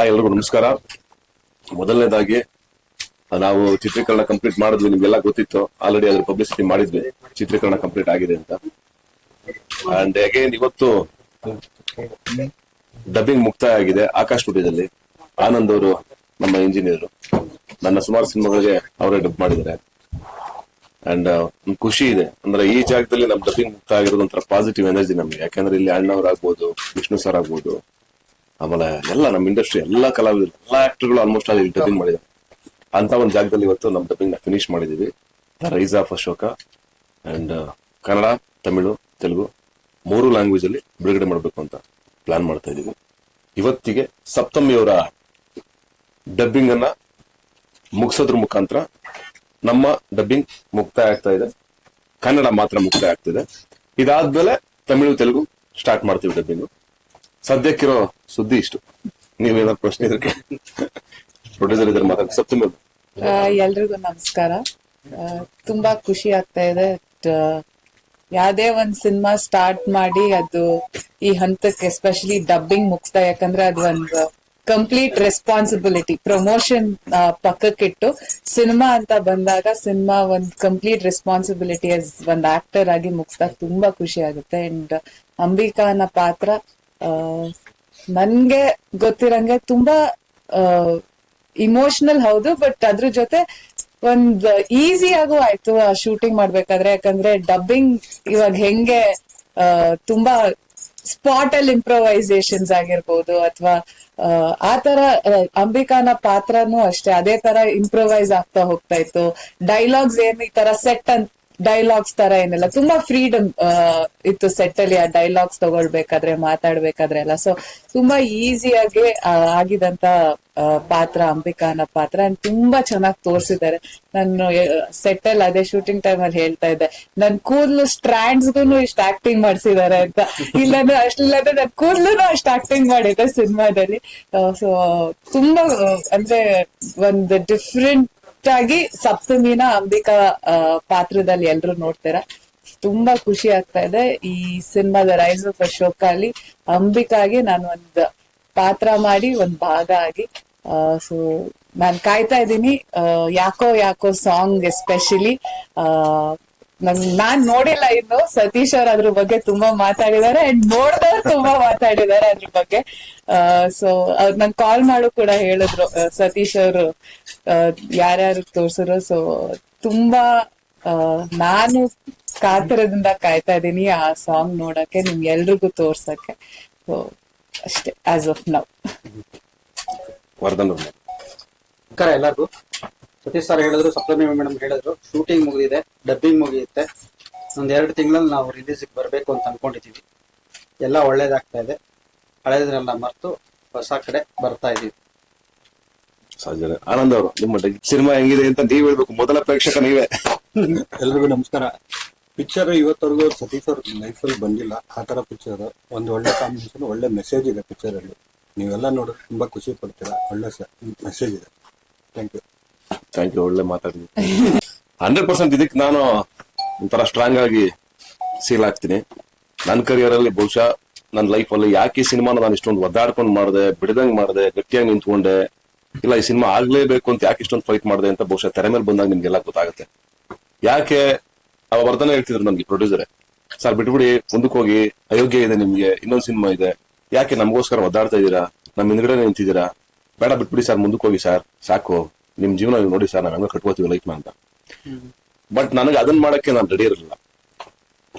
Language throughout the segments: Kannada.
ಹಾಯ್ ಎಲ್ರಿಗೂ ನಮಸ್ಕಾರ. ಮೊದಲನೇದಾಗಿ, ನಾವು ಚಿತ್ರೀಕರಣ ಕಂಪ್ಲೀಟ್ ಮಾಡಿದ್ವಿ, ನಿಮ್ಗೆಲ್ಲ ಗೊತ್ತಿತ್ತು. ಆಲ್ರೆಡಿ ಅದ್ರ ಪಬ್ಲಿಸಿಟಿ ಮಾಡಿದ್ವಿ. ಚಿತ್ರೀಕರಣ ಕಂಪ್ಲೀಟ್ ಆಗಿದೆ ಅಂತ. ಅಂಡ್ ಅಗೇನ್ ಇವತ್ತು ಡಬ್ಬಿಂಗ್ ಮುಕ್ತಾಯ ಆಗಿದೆ ಆಕಾಶ್ ಸ್ಟುಡಿಯೋದಲ್ಲಿ ಆನಂದ್ ಅವರು ನಮ್ಮ ಇಂಜಿನಿಯರ್ ನನ್ನ ಸುಮಾರು ಸಿನಿಮಾಗಳಿಗೆ ಅವರೇ ಡಬ್ ಮಾಡಿದ್ದಾರೆ. ಅಂಡ್ ಖುಷಿ ಇದೆ. ಅಂದ್ರೆ ಈ ಜಾಗದಲ್ಲಿ ನಮ್ ಡಬ್ಬಿಂಗ್ ಮುಕ್ತ ಆಗಿರೋದು ಪಾಸಿಟಿವ್ ಎನರ್ಜಿ ನಮ್ಗೆ. ಯಾಕಂದ್ರೆ ಇಲ್ಲಿ ಅಣ್ಣವ್ರಾಗ್ಬೋದು, ವಿಷ್ಣು ಸರ್ ಆಗ್ಬೋದು ಆಮೇಲೆ ಎಲ್ಲ ನಮ್ಮ ಇಂಡಸ್ಟ್ರಿ ಎಲ್ಲ ಕಲಾವಿದರು, ಎಲ್ಲ ಆಕ್ಟರ್ಗಳು ಆಲ್ಮೋಸ್ಟ್ ಅಲ್ಲಿ ಡಬ್ಬಿಂಗ್ ಮಾಡಿದ್ದಾರೆ. ಅಂತ ಒಂದು ಜಾಗದಲ್ಲಿ ಇವತ್ತು ನಮ್ಮ ಡಬ್ಬಿಂಗ್ನ ಫಿನಿಶ್ ಮಾಡಿದೀವಿ rise of Ashoka and Kannada, Tamil, Telugu ಮೂರು ಲ್ಯಾಂಗ್ವೇಜ್ ಅಲ್ಲಿ ಬಿಡುಗಡೆ ಮಾಡಬೇಕು ಅಂತ ಪ್ಲಾನ್ ಮಾಡ್ತಾ ಇದೀವಿ ಇವತ್ತಿಗೆ ಸಪ್ತಮಿಯವರ ಡಬ್ಬಿಂಗ್ ಅನ್ನ ಮುಗಿಸೋದ್ರ ಮುಖಾಂತರ ನಮ್ಮ ಡಬ್ಬಿಂಗ್ ಮುಕ್ತಾಯ ಆಗ್ತಾ ಇದೆ. ಕನ್ನಡ ಮಾತ್ರ ಮುಕ್ತಾಯ ಆಗ್ತಿದೆ ಇದಾದ್ಮೇಲೆ ತಮಿಳು, ತೆಲುಗು ಸ್ಟಾರ್ಟ್ ಮಾಡ್ತೀವಿ ಡಬ್ಬಿಂಗ್ ಸದ್ಯಕ್ಕಿರೋ ಸುದ್ದಿ ಇಷ್ಟು. ನೀವೇನಾದ್ರು ಪ್ರಶ್ನೆ ಎಲ್ರಿಗೂ ನಮಸ್ಕಾರ. ತುಂಬಾ ಖುಷಿ ಆಗ್ತಾ ಇದೆ. ಯಾವ್ದೇ ಒಂದ್ ಸಿನಿಮಾ ಸ್ಟಾರ್ಟ್ ಮಾಡಿ ಅದು ಈ ಹಂತಕ್ಕೆ ಎಸ್ಪೆಷಲಿ ಡಬ್ಬಿಂಗ್ ಮುಗಿಸ್ತಾ, ಯಾಕಂದ್ರೆ ಅದು ಒಂದು ಕಂಪ್ಲೀಟ್ ರೆಸ್ಪಾನ್ಸಿಬಿಲಿಟಿ ಪ್ರಮೋಷನ್ ಪಕ್ಕಕ್ಕಿಟ್ಟು ಸಿನಿಮಾ ಅಂತ ಬಂದಾಗ ಸಿನಿಮಾ ಒಂದ್ ಕಂಪ್ಲೀಟ್ ರೆಸ್ಪಾನ್ಸಿಬಿಲಿಟಿ ಒಂದ್ ಆಕ್ಟರ್ ಆಗಿ ಮುಗಿಸ್ದಾಗ ತುಂಬಾ ಖುಷಿ ಆಗುತ್ತೆ. ಅಂಡ್ ಅಂಬಿಕಾನ ಪಾತ್ರ ನನ್ಗೆ ಗೊತ್ತಿರಂಗೆ ತುಂಬಾ ಇಮೋಷನಲ್ ಹೌದು ಬಟ್ ಅದ್ರ ಜೊತೆ ಒಂದ್ ಈಸಿ ಆಗು ಆಯ್ತು ಶೂಟಿಂಗ್ ಮಾಡ್ಬೇಕಾದ್ರೆ. ಯಾಕಂದ್ರೆ ಡಬ್ಬಿಂಗ್ ಇವಾಗ ಹೆಂಗೆ ಆ, ತುಂಬಾ ಸ್ಪಾಟ್ ಅಲ್ಲಿ ಇಂಪ್ರೊವೈಸೇಷನ್ಸ್ ಆಗಿರ್ಬೋದು ಅಥವಾ ಆ ತರ ಅಂಬಿಕಾನ ಪಾತ್ರನೂ ಅಷ್ಟೇ ಅದೇ ತರ ಇಂಪ್ರೊವೈಸ್ ಆಗ್ತಾ ಹೋಗ್ತಾ ಇತ್ತು. ಡೈಲಾಗ್ಸ್ ಏನ್ ಈ ತರ ಸೆಟ್ ಅಂತ ಡೈಲಾಗ್ಸ್ ತರ ಏನಿಲ್ಲ. ತುಂಬಾ ಫ್ರೀಡಮ್ ಇತ್ತು ಸೆಟ್ ಅಲ್ಲಿ ಆ ಡೈಲಾಗ್ಸ್ ತಗೊಳ್ಬೇಕಾದ್ರೆ ಮಾತಾಡ್ಬೇಕಾದ್ರೆ ಎಲ್ಲ ಸೊ ತುಂಬಾ ಈಸಿಯಾಗಿ ಆಗಿದಂತ ಪಾತ್ರ ಅಂಬಿಕಾನ ಪಾತ್ರ and ತುಂಬಾ ಚೆನ್ನಾಗಿ ತೋರಿಸಿದ್ದಾರೆ. ನಾನು ಸೆಟ್ ಅಲ್ಲಿ ಅದೇ ಶೂಟಿಂಗ್ ಟೈಮ್ ಅಲ್ಲಿ ಹೇಳ್ತಾ ಇದ್ದೆ. ನನ್ ಕೂದಲು ಸ್ಟ್ರಾಂಡ್ಸ್ಗೂ ಇಷ್ಟ ಆಕ್ಟಿಂಗ್ ಮಾಡ್ಸಿದ್ದಾರೆ ಅಂತ. ಇಲ್ಲಾಂದ್ರೆ ಅಷ್ಟಿಲ್ಲಾಂದ್ರೆ ನನ್ ಕೂದಲು ಅಷ್ಟು ಆಕ್ಟಿಂಗ್ ಮಾಡಿದ್ದೆ ಸಿನಿಮಾದಲ್ಲಿ. ಸೊ ತುಂಬಾ, ಅಂದ್ರೆ, ಒಂದು ಡಿಫ್ರೆಂಟ್ ಆಗಿ ಸಪ್ತಮಿನ ಅಂಬಿಕಾ ಪಾತ್ರದಲ್ಲಿ ಎಲ್ರು ನೋಡ್ತೀರಾ. ತುಂಬಾ ಖುಷಿ ಆಗ್ತಾ ಇದೆ. ಈ ಸಿನಿಮಾದ ರೈಸ್ ಆಫ್ ಅಶೋಕ ಅಲ್ಲಿ ಅಂಬಿಕಾಗೆ ನಾನು ಒಂದ್ ಪಾತ್ರ ಮಾಡಿ, ಒಂದ್ ಭಾಗ ಆಗಿ ಸೊ ನಾನ್ ಕಾಯ್ತಾ ಇದ್ದೀನಿ. ಯಾಕೋ ಯಾಕೋ ಸಾಂಗ್ ಎಸ್ಪೆಷಲಿ ನನ್ ನಾನ್ ನೋಡಿಲ್ಲ ಇನ್ನು. ಸತೀಶ್ ಅವ್ರ ಅದ್ರ ಬಗ್ಗೆ ತುಂಬಾ ಮಾತಾಡಿದ್ದಾರೆ ಅಂಡ್ ನೋಡ್ದವ್ರು ತುಂಬಾ ಮಾತಾಡಿದಾರೆ ಅದ್ರ ಬಗ್ಗೆ. ಸೊ ಅವ್ರ ನನ್ ಕಾಲ್ ಮಾಡು ಕೂಡ ಹೇಳಿದ್ರು. ಸತೀಶ್ ಅವರು ಯಾರ್ಯಾರು ತೋರ್ಸಿದ್ರು ಸೊ ತುಂಬಾ ನಾನು ಕಾತರದಿಂದ ಕಾಯ್ತಾ ಇದ್ದೀನಿ ಆ ಸಾಂಗ್ ನೋಡಕ್ಕೆ, ನಿಮ್ಗೆ ಎಲ್ರಿಗೂ ತೋರ್ಸಕ್ಕೆ. ಸೊ ಅಷ್ಟೇ ಆಸ್ ಆಫ್ ನೌ ವರ್ಧನ್ ಎಲ್ಲರಿಗೂ. ಸತೀಶ್ ಸರ್ ಹೇಳಿದ್ರು ಸಪ್ತಮಿ ಮೇಡಮ್ ಹೇಳಿದ್ರು. ಶೂಟಿಂಗ್ ಮುಗಿದಿದೆ ಡಬ್ಬಿಂಗ್ ಮುಗಿಯುತ್ತೆ. ಒಂದ್ ಎರಡು ತಿಂಗಳಲ್ಲಿ ನಾವು ರಿಲೀಸಿಗೆ ಬರಬೇಕು ಅಂತ ಅನ್ಕೊಂಡಿದ್ದೀವಿ ಎಲ್ಲ ಒಳ್ಳೇದಾಗ್ತಾ ಇದೆ. ಹಳೇದ್ರೆಲ್ಲ ಮರೆತು ಹೊಸ ಕಡೆ ಬರ್ತಾ ಇದೀವಿ. ಆನಂದ್ ಅವರು ನಿಮ್ಮ ಸಿನಿಮಾ ಹೆಂಗಿದೆ ಅಂತ ನೀವ್ ಹೇಳ್ಬೇಕು. ಮೊದಲ ಪ್ರೇಕ್ಷಕ ನೀವೇ. ಎಲ್ರಿಗೂ ನಮಸ್ಕಾರ. ಪಿಕ್ಚರ್ ಇವತ್ತವರೆಗೂ ಸತೀಶ್ ಅವ್ರ ಅಲ್ಲಿ ಬಂದಿಲ್ಲ. ಆ ತರ ಪಿಕ್ಚರ್ ಒಂದು ಒಳ್ಳೆ ಕಾಂಬಿನೇಷನ್ ಒಳ್ಳೆ ಮೆಸೇಜ್ ಇದೆ ಪಿಕ್ಚರ್ ಅಲ್ಲಿ. ನೀವೆಲ್ಲ ನೋಡಿದ್ರೆ ತುಂಬಾ ಖುಷಿ ಪಡ್ತೀರಾ. ಒಳ್ಳೆ ಮೆಸೇಜ್ ಇದೆ. ಥ್ಯಾಂಕ್ ಯು ಥ್ಯಾಂಕ್ ಯು ಒಳ್ಳೆ ಮಾತಾಡಿದ್ವಿ ಹಂಡ್ರೆಡ್ ಪರ್ಸೆಂಟ್ ಇದಕ್ಕೆ ನಾನು ಒಂಥರ ಸ್ಟ್ರಾಂಗ್ ಆಗಿ ಸೀಲ್ ಆಗ್ತೀನಿ. ನನ್ನ ಕರಿಯರ್ ಅಲ್ಲಿ ಬಹುಶಃ ನನ್ನ ಲೈಫ್ ಅಲ್ಲಿ ಯಾಕೆ ಈ ಸಿನಿಮಾನ ನಾನು ಇಷ್ಟೊಂದು ಒದ್ದಾಡ್ಕೊಂಡು ಮಾಡಿದೆ, ಬಿಡದಂಗೆ ಮಾಡಿದೆ, ಗಟ್ಟಿಯಾಗಿ ನಿಂತ್ಕೊಂಡೆ, ಇಲ್ಲ ಈ ಸಿನಿಮಾ ಆಗ್ಲೇಬೇಕು ಅಂತ ಯಾಕೆ ಇಷ್ಟೊಂದು ಫೈಟ್ ಮಾಡಿದೆ ಅಂತ ಬಹುಶಃ ತೆರೆ ಮೇಲೆ ಬಂದಾಗ ನಿಮ್ಗೆಲ್ಲ ಗೊತ್ತಾಗುತ್ತೆ. ಯಾಕೆ ಅವ ಹೇಳ್ತಿದ್ರು ನನ್ಗೆ ಪ್ರೊಡ್ಯೂಸರ್ ಸರ್, ಬಿಟ್ಬಿಡಿ, ಮುಂದಕ್ಕೆ ಹೋಗಿ, ಅಯೋಗ್ಯ ಇದೆ ನಿಮ್ಗೆ, ಇನ್ನೊಂದು ಸಿನಿಮಾ ಇದೆ. ಯಾಕೆ ನಮಗೋಸ್ಕರ ಒದ್ದಾಡ್ತಾ ಇದ್ದೀರಾ? ನಮ್ಮ ಹಿಂದ್ಗಡೆ ನಿಂತಿದ್ದೀರಾ? ಬೇಡ, ಬಿಟ್ಬಿಡಿ ಸರ್, ಮುಂದಕ್ಕೆ ಹೋಗಿ ಸರ್, ಸಾಕು. ನಿಮ್ ಜೀವನ ನೋಡಿ ಸರ್ ನಾವು ಹೆಂಗ ಕಟ್ಕೋತೀವಿ ಲೈಫ್ನ ಅಂತ. ಬಟ್ ನನಗೆ ಅದನ್ನ ಮಾಡಕ್ಕೆ ನಾನು ರೆಡಿ ಇರಲಿಲ್ಲ.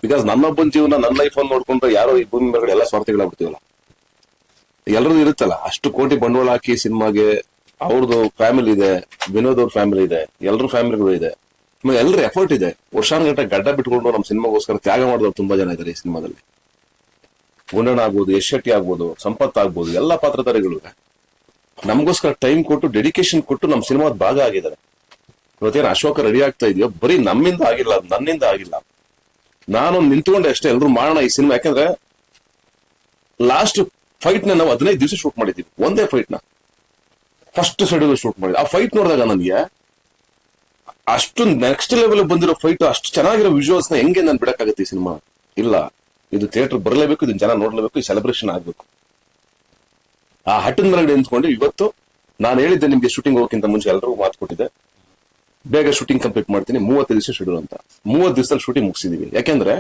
ಬಿಕಾಸ್ ನನ್ನೊಬ್ಬನ ಜೀವನ ನನ್ನ ಲೈಫ್ ಅನ್ನು ನೋಡ್ಕೊಂಡ್ರೆ ಯಾರೋ ಈ ಭೂಮಿ ಮೇಲೆ ಎಲ್ಲ ಸ್ವಾರ್ಥಗಳಾಗ್ಬಿಡ್ತೀವಲ್ಲ ಎಲ್ಲರದ್ದು ಇರುತ್ತಲ್ಲ ಅಷ್ಟು ಕೋಟಿ ಬಂಡವಾಳ ಹಾಕಿ ಸಿನಿಮಾಗೆ ಅವ್ರದ್ದು ಫ್ಯಾಮಿಲಿ ಇದೆ ವಿನೋದ್ ಅವ್ರ ಫ್ಯಾಮಿಲಿ ಇದೆ ಎಲ್ಲರ ಫ್ಯಾಮಿಲಿಗಳು ಇದೆ. ಎಲ್ಲರ ಎಫರ್ಟ್ ಇದೆ. ವರ್ಷಾನುಗಟ್ಟ ಗಡ್ಡ ಬಿಟ್ಕೊಂಡು ನಮ್ಮ ಸಿನಿಮಾಗೋಸ್ಕರ ತ್ಯಾಗ ಮಾಡಿದವ್ರು ತುಂಬಾ ಜನ ಇದ್ದಾರೆ ಈ ಸಿನಿಮಾದಲ್ಲಿ. ಗುಂಡಣ್ಣ ಆಗ್ಬೋದು ಯಶ್ ಶೆಟ್ಟಿ ಆಗ್ಬೋದು ಸಂಪತ್ ಆಗ್ಬೋದು ಎಲ್ಲ ಪಾತ್ರಧಾರಿಗಳು ನಮಗೋಸ್ಕರ ಟೈಮ್ ಕೊಟ್ಟು ಡೆಡಿಕೇಶನ್ ಕೊಟ್ಟು ನಮ್ಮ ಸಿನಿಮಾದ ಭಾಗ ಆಗಿದ್ದಾರೆ. ಇವತ್ತೇನು ಅಶೋಕ ರೆಡಿ ಆಗ್ತಾ ಇದೆಯೋ, ಬರೀ ನಮ್ಮಿಂದ ಆಗಿಲ್ಲ ನನ್ನಿಂದ ಆಗಿಲ್ಲ. ನಾನು ನಿಂತ್ಕೊಂಡೆ ಅಷ್ಟೇ ಎಲ್ಲರೂ ಮಾಡೋಣ ಈ ಸಿನಿಮಾ. ಯಾಕಂದ್ರೆ ಲಾಸ್ಟ್ ಫೈಟ್ನ ನಾವು ಹದಿನೈದು ದಿವಸ ಶೂಟ್ ಮಾಡಿದ್ದೀವಿ, ಒಂದೇ ಫೈಟ್ನ. ಫಸ್ಟ್ ಶೆಡ್ಯೂಲ್ ಶೂಟ್ ಮಾಡಿದ್ವಿ ಆ ಫೈಟ್ ನೋಡಿದಾಗ ನನಗೆ ಅಷ್ಟು ನೆಕ್ಸ್ಟ್ ಲೆವೆಲ್ ಬಂದಿರೋ ಫೈಟ್ ಅಷ್ಟು ಚೆನ್ನಾಗಿರೋ ವಿಜುವಲ್ಸ್ನ ಹೆಂಗೆ ನಾನು ಬಿಡಕ್ಕಾಗತ್ತೆ ಈ ಸಿನಿಮಾ? ಇಲ್ಲ, ಇದು ಥಿಯೇಟರ್ ಬರಲೇಬೇಕು ಇದನ್ನ ಜನ ನೋಡ್ಲೇಬೇಕು, ಈ ಸೆಲೆಬ್ರೇಷನ್ ಆಗ್ಬೇಕು. ಆ ಹಟ್ಟಿನ ಮರಗಡೆ ನಿಂತ್ಕೊಂಡು ಇವತ್ತು ನಾನು ಹೇಳಿದ್ದೆ ನಿಮ್ಗೆ ಶೂಟಿಂಗ್ ಹೋಗಕ್ಕಿಂತ ಮುಂಚೆ ಎಲ್ಲರಿಗೂ ಮಾತು ಕೊಟ್ಟಿದ್ದೆ. ಬೇಗ ಶೂಟಿಂಗ್ ಕಂಪ್ಲೀಟ್ ಮಾಡ್ತೀನಿ ಮೂವತ್ತು ದಿವಸ ಶೆಡ್ಯೂಲ್ ಅಂತ. ಮೂವತ್ತು ದಿವಸದಲ್ಲಿ ಶೂಟಿಂಗ್ ಮುಗಿಸಿದೀವಿ. ಯಾಕೆಂದ್ರೆ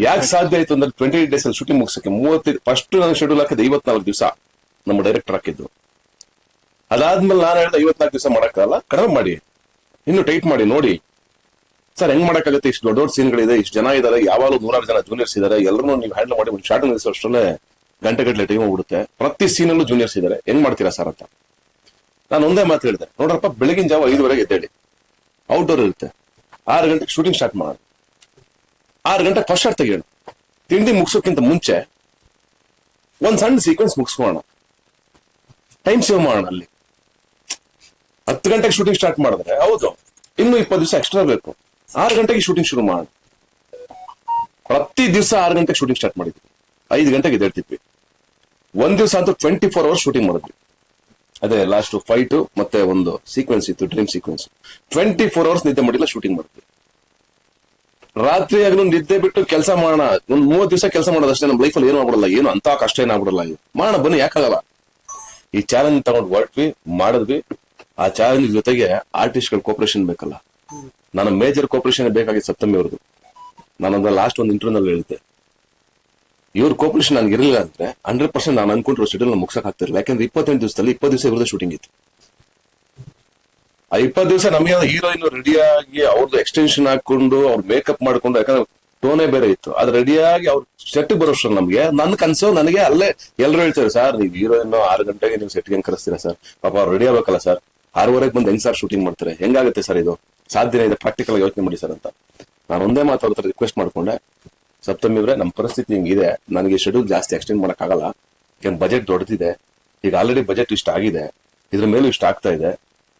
ಯಾಕೆ ಸಾಧ್ಯ ಆಯ್ತು ಅಂದ್ರೆ ಟ್ವೆಂಟಿ ಏಟ್ ಡೇಸ್ ಅಲ್ಲಿ ಶೂಟಿಂಗ್ ಮುಗಿಸಕ್ಕೆ ಮೂವತ್ತೈದು ಫಸ್ಟ್ ನಾನು ಶೆಡ್ಯೂಲ್ ಹಾಕಿದ್ದೆ ಐವತ್ನಾಲ್ಕು ದಿವಸ ನಮ್ಮ ಡೈರೆಕ್ಟರ್ ಹಾಕಿದ್ದು. ಅದಾದ್ಮೇಲೆ ನಾನು ಹೇಳಿದ ಐವತ್ನಾಲ್ಕು ದಿವಸ ಮಾಡಕ್ಕಾಗಲ್ಲ ಕಡಿಮೆ ಮಾಡಿ. ಇನ್ನು ಟೈಟ್ ಮಾಡಿ, ನೋಡಿ. ಸರ್, ಹೆಂಗ್ ಮಾಡಕ್ಕಾಗುತ್ತೆ? ಇಷ್ಟು ದೊಡ್ಡ ದೊಡ್ಡ ಸೀನ್ಗಳಿದೆ ಇಷ್ಟು ಜನ ಇದಾರೆ, ಯಾವಾಗಲೂ ನೂರಾರು ಜನ ಜೂನಿಯರ್ಸ್ ಇದಾರೆ ಎಲ್ಲರೂ ನೀವು ಹ್ಯಾಂಡಲ್ ಮಾಡಿ, ಒಂದು ಶಾರ್ಟ್ ನಿಲ್ಲಿಸೋಷ್ಟರಲ್ಲೇ ಗಂಟೆ ಗಟ್ಟಲೆ ಟೈಮ್ ಹೋಗ್ಬಿಡುತ್ತೆ. ಪ್ರತಿ ಸೀನಲ್ಲೂ ಜೂನಿಯರ್ಸ್ ಇದಾರೆ. ಹೆಂಗ್ ಮಾಡ್ತೀರಾ ಸರ್ ಅಂತ. ನಾನು ಒಂದೇ ಮಾತು ಹೇಳಿದೆ. ನೋಡ್ರಪ್ಪ, ಬೆಳಗಿನ ಜಾವ ಐದುವರೆಗೆ ಎದ್ದೇಳಿ. ಔಟ್ಡೋರ್ ಇರುತ್ತೆ. ಆರು ಗಂಟೆಗೆ ಶೂಟಿಂಗ್ ಸ್ಟಾರ್ಟ್ ಮಾಡೋಣ. ಆರು ಗಂಟೆ ಫಸ್ಟ್ ಶಾರ್ಟ್ ತೆಗಿಯೋಣ. ತಿಂಡಿ ಮುಗಿಸೋಕ್ಕಿಂತ ಮುಂಚೆ ಒಂದ್ ಸಣ್ಣ ಸೀಕ್ವೆನ್ಸ್ ಮುಗಿಸ್ಕೋಣ ಟೈಮ್ ಸೇವ್ ಮಾಡೋಣ ಅಲ್ಲಿ. ಹತ್ತು ಗಂಟೆಗೆ ಶೂಟಿಂಗ್ ಸ್ಟಾರ್ಟ್ ಮಾಡಿದ್ರೆ ಹೌದು. ಇನ್ನು ಇಪ್ಪತ್ತು ದಿವಸ ಎಕ್ಸ್ಟ್ರಾ ಬೇಕು. ಆರು ಗಂಟೆಗೆ ಶೂಟಿಂಗ್ ಶುರು ಮಾಡೋಣ. ಪ್ರತಿ ದಿವಸ ಆರು ಗಂಟೆಗೆ ಶೂಟಿಂಗ್ ಸ್ಟಾರ್ಟ್ ಮಾಡಿದ್ವಿ. ಐದು ಗಂಟೆಗೆ ಎದ್ದೇಳ್ತಿದ್ವಿ. ಒಂದ್ ದಿವಸ ಅಂತೂ ಟ್ವೆಂಟಿ ಫೋರ್ ಅವರ್ಸ್ ಶೂಟಿಂಗ್ ಮಾಡಿದ್ವಿ. ಅದೇ ಲಾಸ್ಟ್ ಫೈಟ್ ಮತ್ತೆ ಒಂದು ಸೀಕ್ವೆನ್ಸ್ ಇತ್ತು dream sequence twenty four hours ನಿದ್ದೆ ಮಾಡಿಲ್ಲ ಶೂಟಿಂಗ್ ಮಾಡಿದ್ವಿ. ರಾತ್ರಿ ಆಗಲೂ ನಿದ್ದೆ ಬಿಟ್ಟು ಕೆಲಸ ಮಾಡೋಣ, ಒಂದ್ ಮೂವತ್ ದಿವಸ ಕೆಲಸ ಮಾಡೋದಷ್ಟೇ ನಮ್ಮ ಲೈಫಲ್ಲಿ ಏನು ಆಗ್ಬಿಡಲ್ಲ, ಏನು ಅಂತ ಕಷ್ಟ ಏನಾಗ್ಬಿಡಲ್ಲ ಇದು. ಮಾಡೋಣ ಬನ್ನಿ, ಯಾಕಾಗಲ್ಲ? ಈ ಚಾಲೆಂಜ್ ತಗೊಂಡು ಹೊರಟ್ವಿ, ಮಾಡಿದ್ವಿ. ಆ ಚಾಲೆಂಜ್ ಜೊತೆಗೆ ಆರ್ಟಿಸ್ಟ್ಗಳ ಕೋಪರೇಷನ್ ಬೇಕಲ್ಲ. ನನ್ನ ಮೇಜರ್ ಕೋಪರೇಷನ್ ಬೇಕಾಗಿತ್ತು ಸಪ್ತಮಿ ಅವ್ರದ್ದು ನಾನೊಂದು ಲಾಸ್ಟ್ ಒಂದು ಇಂಟರ್ವ್ಯೂನಲ್ಲಿ ಹೇಳಿದ್ದೆ. ಇವ್ರ ಕೋಪರೇಷನ್ ನನಗೆ ಇರಲಿಲ್ಲ ಅಂದ್ರೆ ಹಂಡ್ರೆಡ್ ಪರ್ಸೆಂಟ್ ನಾನು ಅನ್ಕೊಂಡಿರೋ ಶೆಡ್ಯೂಲ್ ಮುಗ್ಸಕ್ ಆಗ್ತಿರಲಿಲ್ಲ ಯಾಕಂದ್ರೆ ಇಪ್ಪತ್ತೆಂಟು ದಿವಸದಲ್ಲಿ ಇಪ್ಪತ್ತು ದಿವಸ ಇವ್ರದ್ದು ಶೂಟಿಂಗ್ ಇತ್ತು. ಆ ಇಪ್ಪತ್ತು ದಿವಸ ನಮಗೆ ಹೀರೋಯಿನ್ ರೆಡಿಯಾಗಿ ಅವ್ರದ್ದು ಎಕ್ಸ್ಟೆನ್ಷನ್ ಹಾಕೊಂಡು ಅವ್ರ ಮೇಕಪ್ ಮಾಡ್ಕೊಂಡು, ಯಾಕಂದ್ರೆ ಟೋನೇ ಬೇರೆ ಇತ್ತು. ಅದು ರೆಡಿಯಾಗಿ ಅವ್ರ ಸೆಟ್ ಬರೋಷ್ಟು ನಮ್ಗೆ. ನನ್ನ ಕನ್ಸು ನನಗೆ ಅಲ್ಲೇ ಎಲ್ಲರೂ ಹೇಳ್ತಾರೆ, ಸರ್, ನೀವು ಹೀರೋಯಿನ್ ಆರು ಗಂಟೆಗೆ ನೀವು ಸೆಟ್ಗೆ ಹೆಂಗೆ ಕರೆಸ್ತೀರಾ ಸರ್? ಪಾಪ ಅವ್ರು ರೆಡಿ ಆಗಬೇಕಲ್ಲ ಸರ್? ಆರೂವರೆಗೆ ಬಂದು ಹೆಂಗ್ ಸರ್ ಶೂಟಿಂಗ್ ಮಾಡ್ತಾರೆ? ಹೆಂಗಾಗುತ್ತೆ ಸರ್ ಇದು? ಸಾಧ್ಯನೇ ಇದೆ? ಪ್ರಾಕ್ಟಿಕಲ್ ಯೋಚನೆ ಮಾಡಿ ಸರ್ ಅಂತ. ನಾನು ಒಂದೇ ಮಾತು ಅವ್ರ ರಿಕ್ವೆಸ್ಟ್ ಮಾಡ್ಕೊಂಡೆ. ಸಪ್ತಮಿ ಇವ್ರೆ ನಮ್ಮ ಪರಿಸ್ಥಿತಿ ಹಿಂಗಿದೆ. ನನಗೆ ಶೆಡ್ಯೂಲ್ ಜಾಸ್ತಿ ಎಕ್ಸ್ಟೆಂಡ್ ಮಾಡಕ್ಕಾಗಲ್ಲ. ಯಾಕಂದ್ರೆ ಬಜೆಟ್ ದೊಡ್ಡದಿದೆ ಈಗ ಆಲ್ರೆಡಿ ಬಜೆಟ್ ಇಷ್ಟ ಆಗಿದೆ. ಇದ್ರ ಮೇಲೂ ಇಷ್ಟ ಆಗ್ತಾ ಇದೆ.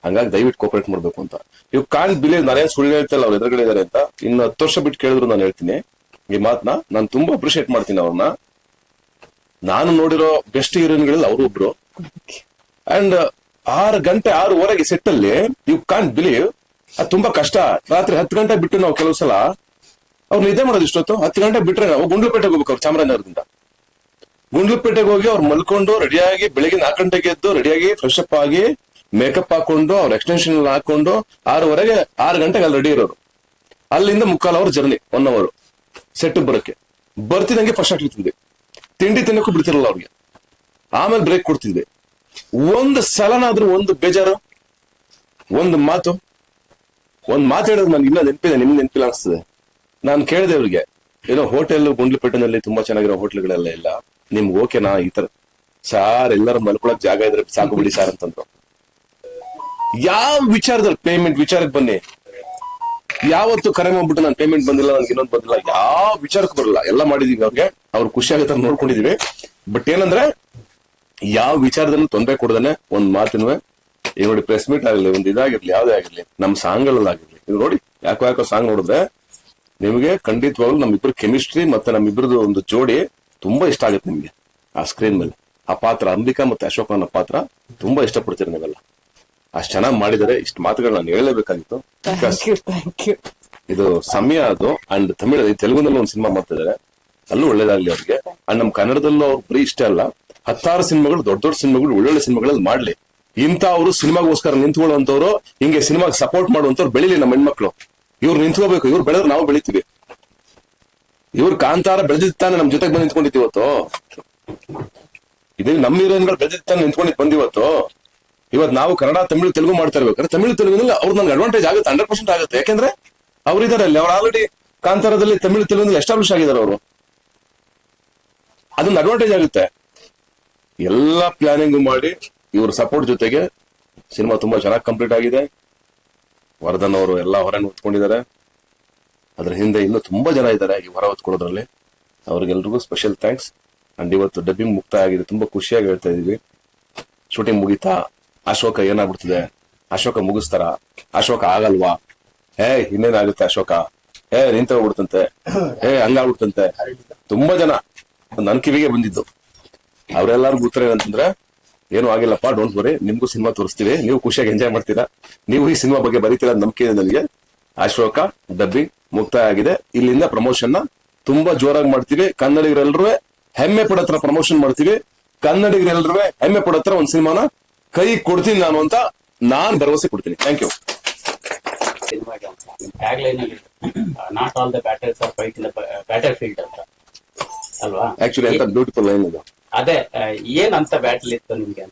ಹಂಗಾಗಿ ದಯವಿಟ್ಟು ಕೋಪರೇಟ್ ಮಾಡ್ಬೇಕು ಅಂತ. ಇವ್ ಕಾಣ್ ಬಿಲಿ ನಾನೇನ್ ಸುಳ್ಳು ಹೇಳ್ತಿಲ್ಲ ಅವ್ರು ಎದುರುಗಡೆ ಇದಾರೆ ಅಂತ. ಇನ್ನು ಹತ್ತು ವರ್ಷ ಬಿಟ್ಟು ಕೇಳಿದ್ರು ನಾನು ಹೇಳ್ತೀನಿ. ಈ ಮಾತನ್ನ ನಾನು ತುಂಬಾ ಅಪ್ರಿಶಿಯೇಟ್ ಮಾಡ್ತೀನಿ ಅವ್ರನ್ನ ನಾನು ನೋಡಿರೋ ಬೆಸ್ಟ್ ಹೀರೋಯಿನ್ಗಳಲ್ಲಿ ಅವರು ಒಬ್ರು. ಅಂಡ್ ಆರು ಗಂಟೆ, ಆರೂವರೆಗೆ ಸೆಟ್ ಅಲ್ಲಿ ಯು ಕಾನ್ ಬಿಲೀವ್ ಅದು ತುಂಬಾ ಕಷ್ಟ. ರಾತ್ರಿ ಹತ್ತು ಗಂಟೆ ಬಿಟ್ಟು ನಾವು ಕೆಲವು ಸಲ ಅವ್ರು ನಿದ್ದೆ ಮಾಡೋದು ಇಷ್ಟೊತ್ತು? ಹತ್ತು ಗಂಟೆ ಬಿಟ್ರೆ ನಾವು ಗುಂಡ್ಲುಪೇಟೆಗೆ ಹೋಗ್ಬೇಕು ಅವ್ರು ಚಾಮರಾಜನಗರದಿಂದ. ಗುಂಡ್ಲುಪೇಟೆಗೆ ಹೋಗಿ ಅವ್ರು ಮಲ್ಕೊಂಡು ರೆಡಿಯಾಗಿ ಬೆಳಿಗ್ಗೆ ನಾಲ್ಕು ಗಂಟೆಗೆ ಎದ್ದು ರೆಡಿಯಾಗಿ ಫ್ರೆಶ್ ಅಪ್ ಆಗಿ ಮೇಕಪ್ ಹಾಕೊಂಡು ಅವ್ರ ಎಕ್ಸ್ಟೆನ್ಷನ್ ಹಾಕೊಂಡು ಆರೂವರೆಗೆ ಆರು ಗಂಟೆಗೆ ಅಲ್ಲಿ ರೆಡಿ ಇರೋರು. ಅಲ್ಲಿಂದ ಮುಕ್ಕಾಲು hour journey one hour set ಬರೋಕೆ ಬರ್ತಿದಂಗೆ ಫಸ್ಟ್ ಹಾಕ್ಲಿತ್ತಿದ್ವಿ ತಿಂಡಿ ತಿನ್ನಕ್ಕೂ ಬಿಡ್ತಿರಲ್ಲ ಅವ್ರಿಗೆ. ಆಮೇಲೆ ಬ್ರೇಕ್ ಕೊಡ್ತಿದ್ವಿ. ಒಂದು ಸಲನಾದ್ರೂ ಒಂದು ಬೇಜಾರು, ಒಂದು ಮಾತು. ಒಂದ್ ಮಾತು ಹೇಳೋದು ನನ್ಗೆ ಇನ್ನೂ ನೆನಪಿದೆ, ನಿಮ್ಗೆ ನೆನಪಿಲ್ಲ ಅನಿಸ್ತದೆ. ನಾನು ಕೇಳಿದೆ ಅವ್ರಿಗೆ ಏನೋ ಹೋಟೆಲ್ ಗುಂಡ್ಲುಪೇಟೆನಲ್ಲಿ ತುಂಬಾ ಚೆನ್ನಾಗಿರೋ ಹೋಟೆಲ್ಗಳೆಲ್ಲ ಇಲ್ಲ, ನಿಮ್ಗೆ ಓಕೆನಾ ಈ ತರ ಸಾರ್, ಎಲ್ಲರೂ ಮಲ್ಕೊಳಕ್ ಜಾಗ ಇದ್ರೆ ಸಾಕು ಬಿಡಿ ಸಾರ್ ಅಂತಂದ್ರು. ಯಾವ ವಿಚಾರದಲ್ಲಿ ಪೇಮೆಂಟ್ ವಿಚಾರಕ್ಕೆ ಬನ್ನಿ. ಯಾವತ್ತು ಕರೆ ಮಾಡ್ಬಿಟ್ಟು ನಾನು ಪೇಮೆಂಟ್ ಬಂದಿಲ್ಲ, ನನ್ಗೆ ಇನ್ನೊಂದು ಬಂದಿಲ್ಲ, ಯಾವ ವಿಚಾರಕ್ಕೆ ಬರಲ್ಲ. ಎಲ್ಲ ಮಾಡಿದೀವಿ ಅವ್ರಿಗೆ, ಅವ್ರು ಖುಷಿ ಆಗುತ್ತೆ ನೋಡ್ಕೊಂಡಿದೀವಿ. ಬಟ್ ಏನಂದ್ರೆ, ಯಾವ ವಿಚಾರದಲ್ಲೂ ತೊಂದರೆ ಕೊಡದನೆ ಒಂದ್ ಮಾತಿನವೇ ಈಗ ನೋಡಿ ಪ್ರೆಸ್ ಮೀಟ್ ಆಗಲಿ, ಒಂದ್ ಇದಾಗಿರ್ಲಿ, ಯಾವ್ದೇ ಆಗಿರ್ಲಿ ನಮ್ ಸಾಂಗ್ಗಳಲ್ಲಾಗಿರ್ಲಿ ಇದು ನೋಡಿ, ಯಾಕೋ ಯಾಕೋ ಸಾಂಗ್ ನೋಡಿದ್ರೆ ನಿಮಗೆ ನಮ್ಮ ನಮ್ಮಿಬ್ರು ಕೆಮಿಸ್ಟ್ರಿ ಮತ್ತೆ ನಮ್ಮಿಬ್ರದ್ದು ಒಂದು ಜೋಡಿ ತುಂಬಾ ಇಷ್ಟ ಆಗುತ್ತೆ ನಿಮ್ಗೆ. ಆ ಸ್ಕ್ರೀನ್ ಮೇಲೆ. ಆ ಪಾತ್ರ ಅಂಬಿಕಾ ಮತ್ತೆ ಅಶೋಕ್ ಅನ್ನೋ ಪಾತ್ರ ತುಂಬಾ ಇಷ್ಟಪಡ್ತೀರಿ ನೀವೆಲ್ಲ. ಅಷ್ಟ್ ಚೆನ್ನಾಗಿ ಮಾಡಿದರೆ ಇಷ್ಟು ಮಾತುಗಳು ನಾನು ಹೇಳಲೇಬೇಕಾಗಿತ್ತು. ಇದು ಸಮಯ ಅದು. ಅಂಡ್ ತಮಿಳ್ ತೆಲುಗುನಲ್ಲಿ ಒಂದು ಸಿನಿಮಾ ಮಾಡ್ತಿದ್ದಾರೆ. ಅಲ್ಲೂ ಒಳ್ಳೇದಾಗ್ಲಿ ಅವ್ರಿಗೆ. ಅಂಡ್ ನಮ್ ಕನ್ನಡದಲ್ಲೂ ಅವ್ರು ಬರೀ ಇಷ್ಟೇ ಅಲ್ಲ. ಹತ್ತಾರು ಸಿನಿಮಾಗಳು ದೊಡ್ಡ ದೊಡ್ಡ ಸಿನಿಮಾಗಳು ಒಳ್ಳೊಳ್ಳೆ ಸಿನಿಮಾಗಳಲ್ಲಿ ಮಾಡ್ಲಿ. ಇಂಥ ಅವರು ಸಿನಿಮಾಗೋಸ್ಕರ ನಿಂತ್ಕೊಳ್ಳುವಂತವ್ರು ಹಿಂಗೆ ಸಿನಿಮಾಗೆ ಸಪೋರ್ಟ್ ಮಾಡುವಂತವ್ರು ಬೆಳಿಲಿ ನಮ್ಮ ಹೆಣ್ಮಕ್ಳು. ಇವ್ರು ನಿಂತ್ಕೋಬೇಕು, ಇವ್ರು ಬೆಳೆದ್ರೆ ನಾವು ಬೆಳಿತೀವಿ. ಇವ್ರು ಕಾಂತಾರ ಬೆಳೆದಿತ್ತಾನೆ ನಮ್ ಜೊತೆಗೆ ಬಂದು ನಿಂತ್ಕೊಂಡಿತ್ತು ಇವತ್ತು. ಇದೇ ನಮ್ಮ ಹೀರೋಯಿನ್ಗಳು ಬೆಳೆದಿತ್ತಾನೆ ನಿಂತ್ಕೊಂಡಿದ್ ಬಂದಿವತ್ತು ಇವತ್ತು. ನಾವು ಕನ್ನಡ, ತಮಿಳು, ತೆಲುಗು ಮಾಡ್ತಾ ಇರ್ಬೇಕಾದ್ರೆ ತಮಿಳು, ತೆಲುಗಿನಲ್ಲಿ ಅವ್ರು ನನ್ಗೆ ಅಡ್ವಾಂಟೇಜ್ ಆಗುತ್ತೆ ಹಂಡ್ರೆಡ್ ಪರ್ಸೆಂಟ್ ಆಗುತ್ತೆ. ಯಾಕಂದ್ರೆ ಅವ್ರಿದ್ದಾರೆ ಅಲ್ಲಿ ಅವ್ರು ಆಲ್ರೆಡಿ ಕಾಂತಾರದಲ್ಲಿ ತಮಿಳು ತೆಲುಗು ಎಸ್ಟಾಬ್ಲಿಷ್ ಆಗಿದ್ದಾರೆ ಅವರು. ಅದೊಂದು ಅಡ್ವಾಂಟೇಜ್ ಆಗುತ್ತೆ. ಎಲ್ಲ ಪ್ಲಾನಿಂಗ್ ಮಾಡಿ ಇವ್ರ ಸಪೋರ್ಟ್ ಜೊತೆಗೆ ಸಿನಿಮಾ ತುಂಬಾ ಚೆನ್ನಾಗಿ ಕಂಪ್ಲೀಟ್ ಆಗಿದೆ. ವರ್ಧನ್ ಅವರು ಎಲ್ಲ ಹೊರನ್ ಹೊತ್ಕೊಂಡಿದ್ದಾರೆ. ಅದ್ರ ಹಿಂದೆ ಇನ್ನೂ ತುಂಬಾ ಜನ ಇದ್ದಾರೆ ಈ ಹೊರ ಹೊತ್ಕೊಳ್ಳೋದ್ರಲ್ಲಿ. ಅವ್ರಿಗೆಲ್ರಿಗೂ ಸ್ಪೆಷಲ್ ಥ್ಯಾಂಕ್ಸ್ ಅಂಡ್ ಇವತ್ತು ಡಬ್ಬಿಂಗ್ ಮುಕ್ತಾಯ ಆಗಿದೆ. ತುಂಬಾ ಖುಷಿಯಾಗಿ ಹೇಳ್ತಾ ಇದೀವಿ ಶೂಟಿಂಗ್ ಮುಗೀತಾ? ಅಶೋಕ ಏನಾಗ್ಬಿಡ್ತದೆ? ಅಶೋಕ ಮುಗಿಸ್ತಾರ? ಅಶೋಕ ಆಗಲ್ವಾ? ಏ ಇನ್ನೇನಾಗುತ್ತೆ ಅಶೋಕ? ಏ ನಿಂತ ಹೋಗ್ಬಿಡ್ತಂತೆ ಏ ಹಂಗಾಗ್ಬಿಡ್ತಂತೆ. ತುಂಬಾ ಜನ. ನನ್ ಕಿವಿಗೆ ಬಂದಿದ್ದು. ಅವ್ರೆಲ್ಲಾರ್ಗು ಉತ್ತರ ಏನಂತಂದ್ರೆ ಏನು ಆಗಿಲ್ಲಪ್ಪ ಡೋಂಟ್ ವರಿ ನಿಮ್ಗೂ ಸಿನಿಮಾ ತೋರಿಸ್ತೀವಿ. ನೀವು ಖುಷಿಯಾಗಿ ಎಂಜಾಯ್ ಮಾಡ್ತೀರಾ? ನೀವು ಈ ಸಿನಿಮಾ ಬಗ್ಗೆ ಬರೀತೀರಾ ನಂಬಿಕೆ ಇದೆ ನನಗೆ. ಅಶೋಕ ಡಬ್ಬಿಂಗ್ ಮುಕ್ತಾಯ ಆಗಿದೆ. ಇಲ್ಲಿಂದ ಪ್ರಮೋಷನ್ನ ತುಂಬಾ ಜೋರಾಗಿ ಮಾಡ್ತೀವಿ. ಕನ್ನಡಿಗರೆಲ್ಲರೂ ಹೆಮ್ಮೆ ಪಡತ್ರ ಪ್ರಮೋಷನ್ ಮಾಡ್ತೀವಿ. ಕನ್ನಡಿಗರೆಲ್ಲರೂ ಹೆಮ್ಮೆ ಪಡತ್ರ ಒಂದ್ ಸಿನಿಮಾನ ಕೈ ಕೊಡ್ತೀನಿ ನಾನು ಅಂತ ನಾನ್ ಭರವಸೆ ಕೊಡ್ತೀನಿ. Thank you not all the are fight in battlefield ಅಂತ. ಅಲ್ವಾ? ಆಕ್ಚುಲಿ ಅಂತ ಬ್ಯೂಟಿಫುಲ್ ಲೈನ್ ಇದು. ಅದೇ ಏನಂತ ಏನ್ ಅಂತ ಬ್ಯಾಟಲ್ ಇತ್ತು ನಿಮ್ಗೆ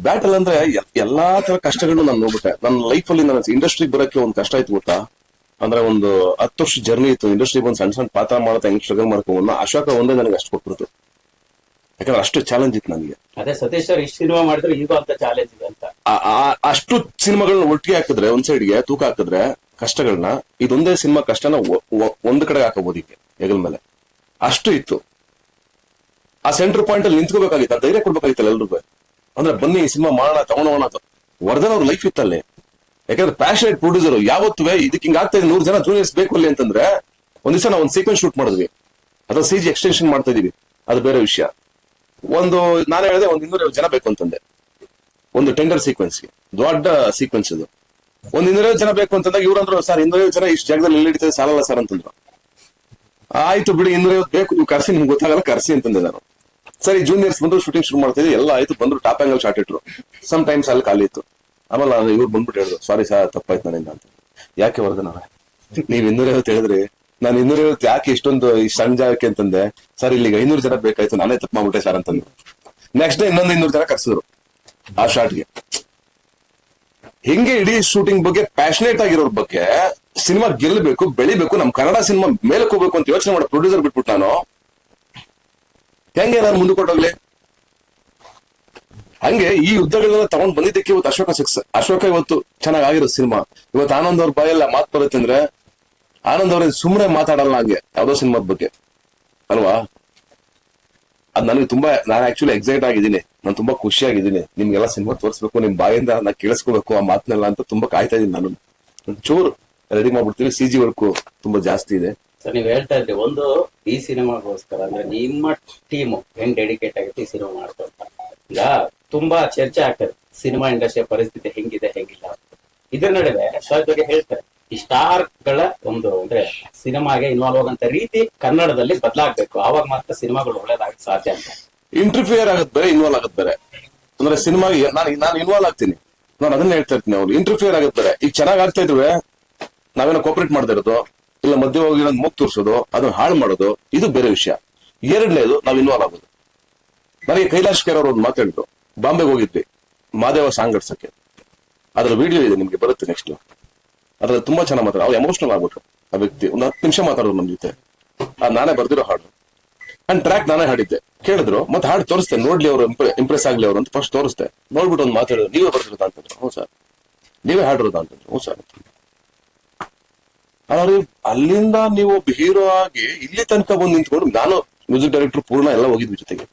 ಬ್ಯಾಟಲ್ ಅಂದ್ರೆ ಎಲ್ಲಾ ತರ ಕಷ್ಟಗಳನ್ನು ನಾನು ನೋಡ್ಬಿಟ್ಟೆ. ನನ್ನ ಲೈಫ್ ಅಲ್ಲಿ ನನ್ನ ಇಂಡಸ್ಟ್ರಿಗೆ ಬರಕ್ಕೆ ಒಂದು ಕಷ್ಟ ಆಯ್ತು ಗೊತ್ತಾ? ಅಂದ್ರೆ ಒಂದು ಹತ್ತು ವರ್ಷ ಜರ್ನಿ ಇತ್ತು. ಇಂಡಸ್ಟ್ರಿ ಬಂದು ಸಣ್ಣ ಸಣ್ಣ ಪಾತ್ರ ಮಾಡುತ್ತೆ ಹೆಂಗ್ ಸ್ಟ್ರಗಲ್ ಮಾಡ್ಕೊಂಡು ಅಶೋಕ ಒಂದೇ ನನಗೆ ಅಷ್ಟು ಕೊಟ್ಬಿಡ್ತು ಯಾಕಂದ್ರೆ ಅಷ್ಟು ಚಾಲೆಂಜ್ ಇತ್ತು ನನಗೆ. ಅದೇ ಸತೀಶ್ ಸರ್ ಇಷ್ಟು ಸಿನಿಮಾ ಮಾಡಿದ್ರೆ ಈಗ ಅಂತ ಚಾಲೆಂಜ್ ಇದೆ ಅಂತ. ಅಷ್ಟು ಸಿನಿಮಾಗಳನ್ನ ಒಟ್ಟಿಗೆ ಹಾಕಿದ್ರೆ ಒಂದ್ ಸೈಡ್ಗೆ ತೂಕ ಹಾಕಿದ್ರೆ ಕಷ್ಟಗಳನ್ನ ಇದೊಂದೇ ಸಿನಿಮಾ ಕಷ್ಟನ ಒಂದ್ ಕಡೆ ಹಾಕಬಹುದು ಈಗ ಹೆಗಲ್ ಮೇಲೆ. ಅಷ್ಟು ಇತ್ತು. ಆ ಸೆಂಟರ್ ಪಾಯಿಂಟ್ ಅಲ್ಲಿ ನಿಂತ್ಕೋಬೇಕಾಗಿತ್ತು, ಆ ಧೈರ್ಯ ಕೊಡ್ಬೇಕಾಗಿತ್ತಲ್ಲ ಎಲ್ರಿಗೂ. ಅಂದ್ರೆ ಬನ್ನಿ, ಈ ಸಿನಿಮಾ ಮಾಡೋಣ ತಗೊಂಡೋಣ ಅಂತ. ವರ್ಧನ್ ಅವ್ರ ಲೈಫ್ ಇತ್ತಲ್ಲಿ. ಯಾಕಂದ್ರೆ ಪ್ಯಾಷನೇಟ್ ಪ್ರೊಡ್ಯೂಸರ್ ಯಾವತ್ತೂ ಇದಕ್ಕೆ ಹಿಂಗ ಆಗ್ತಾ ಇದೆ, ನೂರು ಜನ ಜೂನಿಯರ್ಸ್ ಬೇಕು ಅಲ್ಲಿ ಅಂತಂದ್ರೆ, ಒಂದ್ ದಿವಸ ನಾವು ಒಂದು ಸೀಕ್ವೆನ್ಸ್ ಶೂಟ್ ಮಾಡಿದ್ವಿ. ಅಥವಾ ಸಿ ಜಿ ಎಕ್ಸ್ಟೆನ್ಷನ್ ಮಾಡ್ತಾ ಇದೀವಿ ಅದು ಬೇರೆ ವಿಷಯ. ಒಂದು, ನಾನು ಹೇಳಿದೆ, ಒಂದು ಇನ್ನೂರೈವತ್ತು ಜನ ಬೇಕು ಅಂತಂದೆ. ಒಂದು ಟೆಂಡರ್ ಸೀಕ್ವೆನ್ಸ್ ದೊಡ್ಡ ಸೀಕ್ವೆನ್ಸ್ ಇದು ಒಂದ್ ಇನ್ನೂರೈವತ್ತು ಜನ ಬೇಕು ಅಂತಂದಾಗ ಇವ್ರಂದ್ರು ಸರ್, ಇನ್ನೂರೈವತ್ತು ಜನ ಇಷ್ಟು ಜಾಗದಲ್ಲಿ ಎಲ್ಲಿ ಹಿಡಿತದೆ, ಸಾಲಲ್ಲ ಸರ್ ಅಂತಂದ್ರು. ಆಯ್ತು ಬಿಡಿ, ಇನ್ನೂರೈವತ್ತು ಬೇಕು ನೀವು ಕರ್ಸಿ, ನಿಮ್ಗೆ ಗೊತ್ತಾಗಲ್ಲ, ಕರ್ಸಿ ಅಂತಂದೆ ನಾನು. ಸರಿ ಜೂನಿಯರ್ಸ್ ಬಂದ್ರು ಶೂಟಿಂಗ್ ಶುರು ಮಾಡ್ತಾ ಇದ್ವಿ ಎಲ್ಲ ಆಯ್ತು, ಬಂದ್ರು ಟಾಪ್ ಆಂಗಲ್ ಶಾಟ್ ಇಟ್ರು. ಸಮ್ ಟೈಮ್ಸ್ ಅಲ್ಲಿ ಖಾಲಿ ಇತ್ತು. ಆಮೇಲೆ ಇವ್ರು ಬಂದ್ಬಿಟ್ಟು ಹೇಳಿದ್ರು ಸಾರಿ ಸರ್ ತಪ್ಪಾಯ್ತು ನನ್ನಿಂದ ಅಂತ. ಯಾಕೆ ವರ್ಧನ ನೀವ್? ಇನ್ನೂರೈವತ್ತು ಹೇಳಿದ್ರಿ. ನಾನು ಇನ್ನೂರೈವತ್ತು ಯಾಕೆ ಇಷ್ಟೊಂದು ಸಣ್ಣ ಜಾಗಕ್ಕೆ ಅಂತಂದೆ. ಸರ್ ಇಲ್ಲಿಗೆ ಐನೂರು ಜನ ಬೇಕಾಯ್ತು, ನಾನೇ ತಪ್ಪು ಮಾಡ್ಬಿಟ್ಟೆ ಸರ್ ಅಂತಂದ್ರು. ನೆಕ್ಸ್ಟ್ ಡೇ ಇನ್ನೊಂದು ಇನ್ನೂರು ಜನ ಕರ್ಸಿದ್ರು, ಆ ಶಾರ್ಟ್ಗೆ ಹಿಂಗೆ ಇಡೀ ಶೂಟಿಂಗ್ ಬಗ್ಗೆ ಪ್ಯಾಷನೇಟ್ ಆಗಿರೋರ್ ಬಗ್ಗೆ, ಸಿನಿಮಾ ಗೆಲ್ಲಬೇಕು, ಬೆಳಿಬೇಕು, ನಮ್ ಕನ್ನಡ ಸಿನಿಮಾ ಮೇಲಕ್ಕೆ ಹೋಗ್ಬೇಕು ಅಂತ ಯೋಚನೆ ಮಾಡೋ ಪ್ರೊಡ್ಯೂಸರ್ ಬಿಟ್ಬಿಟ್ಟು ನಾನು ಹೆಂಗೆ ನಾನು ಮುಂದೆ ಕೊಟ್ಟೋಗ್ಲಿ ಹಂಗೆ ಈ ಯುದ್ಧಗಳನ್ನ ತಗೊಂಡ್ ಬಂದಿದ್ದಕ್ಕೆ ಇವತ್ತು ಅಶೋಕ ಸಿಕ್ಸ್, ಅಶೋಕ ಇವತ್ತು ಚೆನ್ನಾಗ್ ಆಗಿರೋ ಸಿನಿಮಾ. ಇವತ್ತು ಆನಂದ್ ಅವ್ರ ಬಾಯಲ್ಲ ಮಾತು ಬರುತ್ತೆ ಅಂದ್ರೆ, ಆನಂದ್ ಅವ್ರ ಸುಮ್ಮನೆ ಮಾತಾಡಲ್ಲ ಹಂಗೆ, ಯಾವ್ದೋ ಸಿನಿಮಾದ ಬಗ್ಗೆ. ಅಲ್ವಾ? ಅದ್ ನನಗೆ ತುಂಬಾ, ನಾನು ಆಕ್ಚುಲಿ ಎಕ್ಸೈಟ್ ಆಗಿದ್ದೀನಿ. ನಾನು ತುಂಬಾ ಖುಷಿಯಾಗಿದ್ದೀನಿ. ನಿಮ್ಗೆಲ್ಲ ಸಿನಿಮಾ ತೋರಿಸ್ಬೇಕು, ನಿಮ್ ಬಾಯಿಂದ ನಾ ಕೇಳಿಸ್ಕೋಬೇಕು ಆ ಮಾತನ್ನೆಲ್ಲ ಅಂತ ತುಂಬಾ ಕಾಯ್ತಾ ಇದೀನಿ ನಾನು. ಚೂರು ರೆಡಿ ಮಾಡ್ಬಿಡ್ತೀವಿ ಸಿ ಜಿ ವರ್ಕು ತುಂಬಾ ಜಾಸ್ತಿ ಇದೆ. ಸರ್, ನೀವ್ ಹೇಳ್ತಾ ಇದ್ರಿ, ಒಂದು ಈ ಸಿನಿಮಾಗೋಸ್ಕರ ಅಂದ್ರೆ ನಿಮ್ಮ ಟೀಮ್ ಹೆಂಗ್ ಡೆಡಿಕೇಟ್ ಆಗುತ್ತೆ ಈ ಸಿನಿಮಾ ಮಾಡ್ಕೊಂತ ಈಗ ತುಂಬಾ ಚರ್ಚೆ ಆಗ್ತದೆ, ಸಿನಿಮಾ ಇಂಡಸ್ಟ್ರಿಯ ಪರಿಸ್ಥಿತಿ ಹೆಂಗಿದೆ, ಹೆಂಗಿಲ್ಲ. ಇದ್ರ ನಡುವೆ ಬಗ್ಗೆ ಹೇಳ್ತಾರೆ, ಈ ಸ್ಟಾರ್ಗಳ ಒಂದು ಅಂದ್ರೆ ಸಿನಿಮಾಗೆ ಇನ್ವಾಲ್ವ್ ಆಗಂತ ರೀತಿ ಕನ್ನಡದಲ್ಲಿ ಬದಲಾಗ್ಬೇಕು. ಆವಾಗ ಮಾತ್ರ ಸಿನಿಮಾಗಳು ಒಳ್ಳೇದಾಗ ಸಾಧ್ಯ ಅಂತ. ಇಂಟರ್ಫಿಯರ್ ಆಗತ್ ಬೇರೆ ಇನ್ವಾಲ್ವ್ ಆಗತ್ ಬೇರೆ. ಅಂದ್ರೆ ಸಿನಿಮಾಗೆ ನಾನು ನಾನು ಇನ್ವಾಲ್ವ್ ಆಗ್ತೀನಿ. ನಾನು ಅದನ್ನ ಹೇಳ್ತಾ ಇರ್ತೀನಿ ಅವ್ರು. ಇಂಟರ್ಫಿಯರ್ ಆಗತ್ ಬೇರೆ. ಈಗ ಚೆನ್ನಾಗ್ ಆಗ್ತಾ ಇದ್ವಿ ನಾವೇನೋ ಕೋಪರೇಟ್ ಇರೋದು. ಇಲ್ಲ, ಮಧ್ಯ ಹೋಗಿ ಮುಗ್ ತೋರಿಸೋದು ಅದನ್ನ ಹಾಳು ಮಾಡೋದು, ಇದು ಬೇರೆ ವಿಷಯ. ಎರಡನೇದು ನಾವು ಇನ್ವಾಲ್ವ್ ಆಗೋದು. ನನಗೆ ಕೈಲಾಶ್ ಕೇರ್ ಅವರು ಒಂದು ಮಾತಾಡಿದ್ರು ಬಾಂಬೆಗೆ ಹೋಗಿದ್ವಿ, ಮಾದೇವ ಸಾಂಗಡ್ಸಕ್ಕೆ ಅದರ ವಿಡಿಯೋ ಇದೆ, ನಿಮ್ಗೆ ಬರುತ್ತೆ ನೆಕ್ಸ್ಟ್ ಅದ್ರಲ್ಲಿ ತುಂಬಾ ಚೆನ್ನಾಗಿ ಮಾತಾಡ, ಅವ್ರು ಎಮೋಷನಲ್ ಆಗ್ಬಿಟ್ರು, ಆ ವ್ಯಕ್ತಿ. ಒಂದು ಹತ್ತು ನಿಮಿಷ ಮಾತಾಡೋದು ನಮ್ಮ ಜೊತೆ. ನಾನೇ ಬರ್ದಿರೋ ಹಾಡು. ಅಂಡ್ ಟ್ರ್ಯಾಕ್ ನಾನೇ ಹಾಡಿದ್ದೆ. ಕೇಳಿದ್ರು, ಮತ್ತೆ ಹಾಡು ತೋರಿಸ್ತೆ ನೋಡ್ಲಿ ಅವರು ಇಂಪ್ರೆಸ್ ಆಗ್ಲಿ ಅವರು ಅಂತ ಫಸ್ಟ್ ತೋರಿಸ್ತೆ ನೋಡ್ಬಿಟ್ಟು ಒಂದು ಮಾತಾಡಿದ್ರು, ನೀವೇ ಬರ್ದಿರೋದ ಅಂತಂದ್ರು. ಹ್ಞೂ ಸರ್. ನೀವೇ ಹಾಡಿರೋದ ಅಂತಂದ್ರು. ಹ್ಞೂ ಸರ್. ಅವ್ರಿಗೆ ಅಲ್ಲಿಂದ ನೀವು ಹೀರೋ ಆಗಿ ಇಲ್ಲಿ ತನಕ ಬಂದು ನಿಂತ್ಕೊಂಡು ನಾನು ಮ್ಯೂಸಿಕ್ ಡೈರೆಕ್ಟರ್ ಪೂರ್ಣ ಎಲ್ಲ ಹೋಗಿದ್ವಿ ಜೊತೆಗೆ.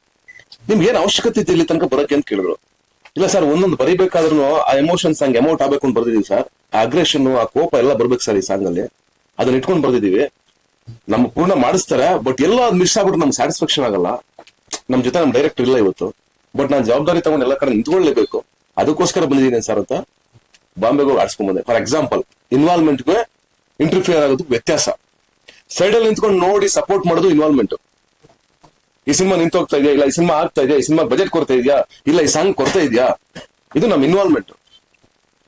ನಿಮ್ಗೆ ಏನ್ ಅವಶ್ಯಕತೆ ಇತ್ತು ಇಲ್ಲಿ ತನಕ ಬರಕ್ಕೆ ಅಂತ ಕೇಳಿದ್ರು. ಇಲ್ಲ ಸರ್ ಒಂದೊಂದು ಬರಿಬೇಕಾದ್ರೂ ಆ ಎಮೋಷನ್ಸ್ ಸಾಂಗ್ ಅಮೌಂಟ್ ಆಗ್ಬೇಕು ಅಂತ ಬರ್ದಿದೀವಿ ಸರ್ ಆ ಅಗ್ರೆಷನ್ ಆ ಕೋಪ ಎಲ್ಲ ಬರ್ಬೇಕು ಸರ್ ಈ ಸಾಂಗ್ ಅಲ್ಲಿ. ಅದನ್ನ ಇಟ್ಕೊಂಡು ಬರ್ದಿದೀವಿ ನಮ್ಮ ಪೂರ್ಣ ಮಾಡಿಸ್ತಾರೆ ಬಟ್ ಎಲ್ಲ ಮಿಸ್ ಆಗ್ಬಿಟ್ಟು ನಮ್ಗೆ ಸ್ಯಾಟಿಸ್ಫ್ಯಾಕ್ಷನ್ ಆಗಲ್ಲ. ನಮ್ ಜೊತೆ ನಮ್ ಡೈರೆಕ್ಟರ್ ಇಲ್ಲ ಇವತ್ತು. ಬಟ್ ನಾನು ಜವಾಬ್ದಾರಿ ತಗೊಂಡು ಎಲ್ಲ ಕಡೆ ನಿಂತ್ಕೊಳ್ಳೇಬೇಕು. ಅದಕ್ಕೋಸ್ಕರ ಬಂದಿದ್ದೀನಿ ಸರ್ ಅಂತ ಬಾಂಬೆಗೆ ಹೋಗಿ ಆಡ್ಸ್ಕೊಂಡ್ ಬಂದೆ. ಫಾರ್ ಎಕ್ಸಾಂಪಲ್ ಇನ್ವಾಲ್ವ್ಮೆಂಟ್ಗೆ ಇಂಟರ್ಫಿಯರ್ ಆಗೋದು ವ್ಯತ್ಯಾಸ. ಸೈಡ್ ಅಲ್ಲಿ ನಿಂತ್ಕೊಂಡು ನೋಡಿ ಸಪೋರ್ಟ್ ಮಾಡೋದು ಇನ್ವಾಲ್ವ್ಮೆಂಟ್ ಈ ಸಿನಿಮಾ ನಿಂತೋಗ್ತಾ ಇದೆಯಾ? ಇಲ್ಲ, ಈ ಸಿನಿಮಾ ಆಗ್ತಾ ಇದೆಯಾ? ಈ ಸಿನಿಮಾ ಬಜೆಟ್ ಕೊರತೆ ಇದೆಯಾ? ಇಲ್ಲ, ಈ ಸಾಂಗ್ ಕೊರತೆ ಇದೆಯಾ? ಇದು ನಮ್ ಇನ್ವಾಲ್ವ್ಮೆಂಟ್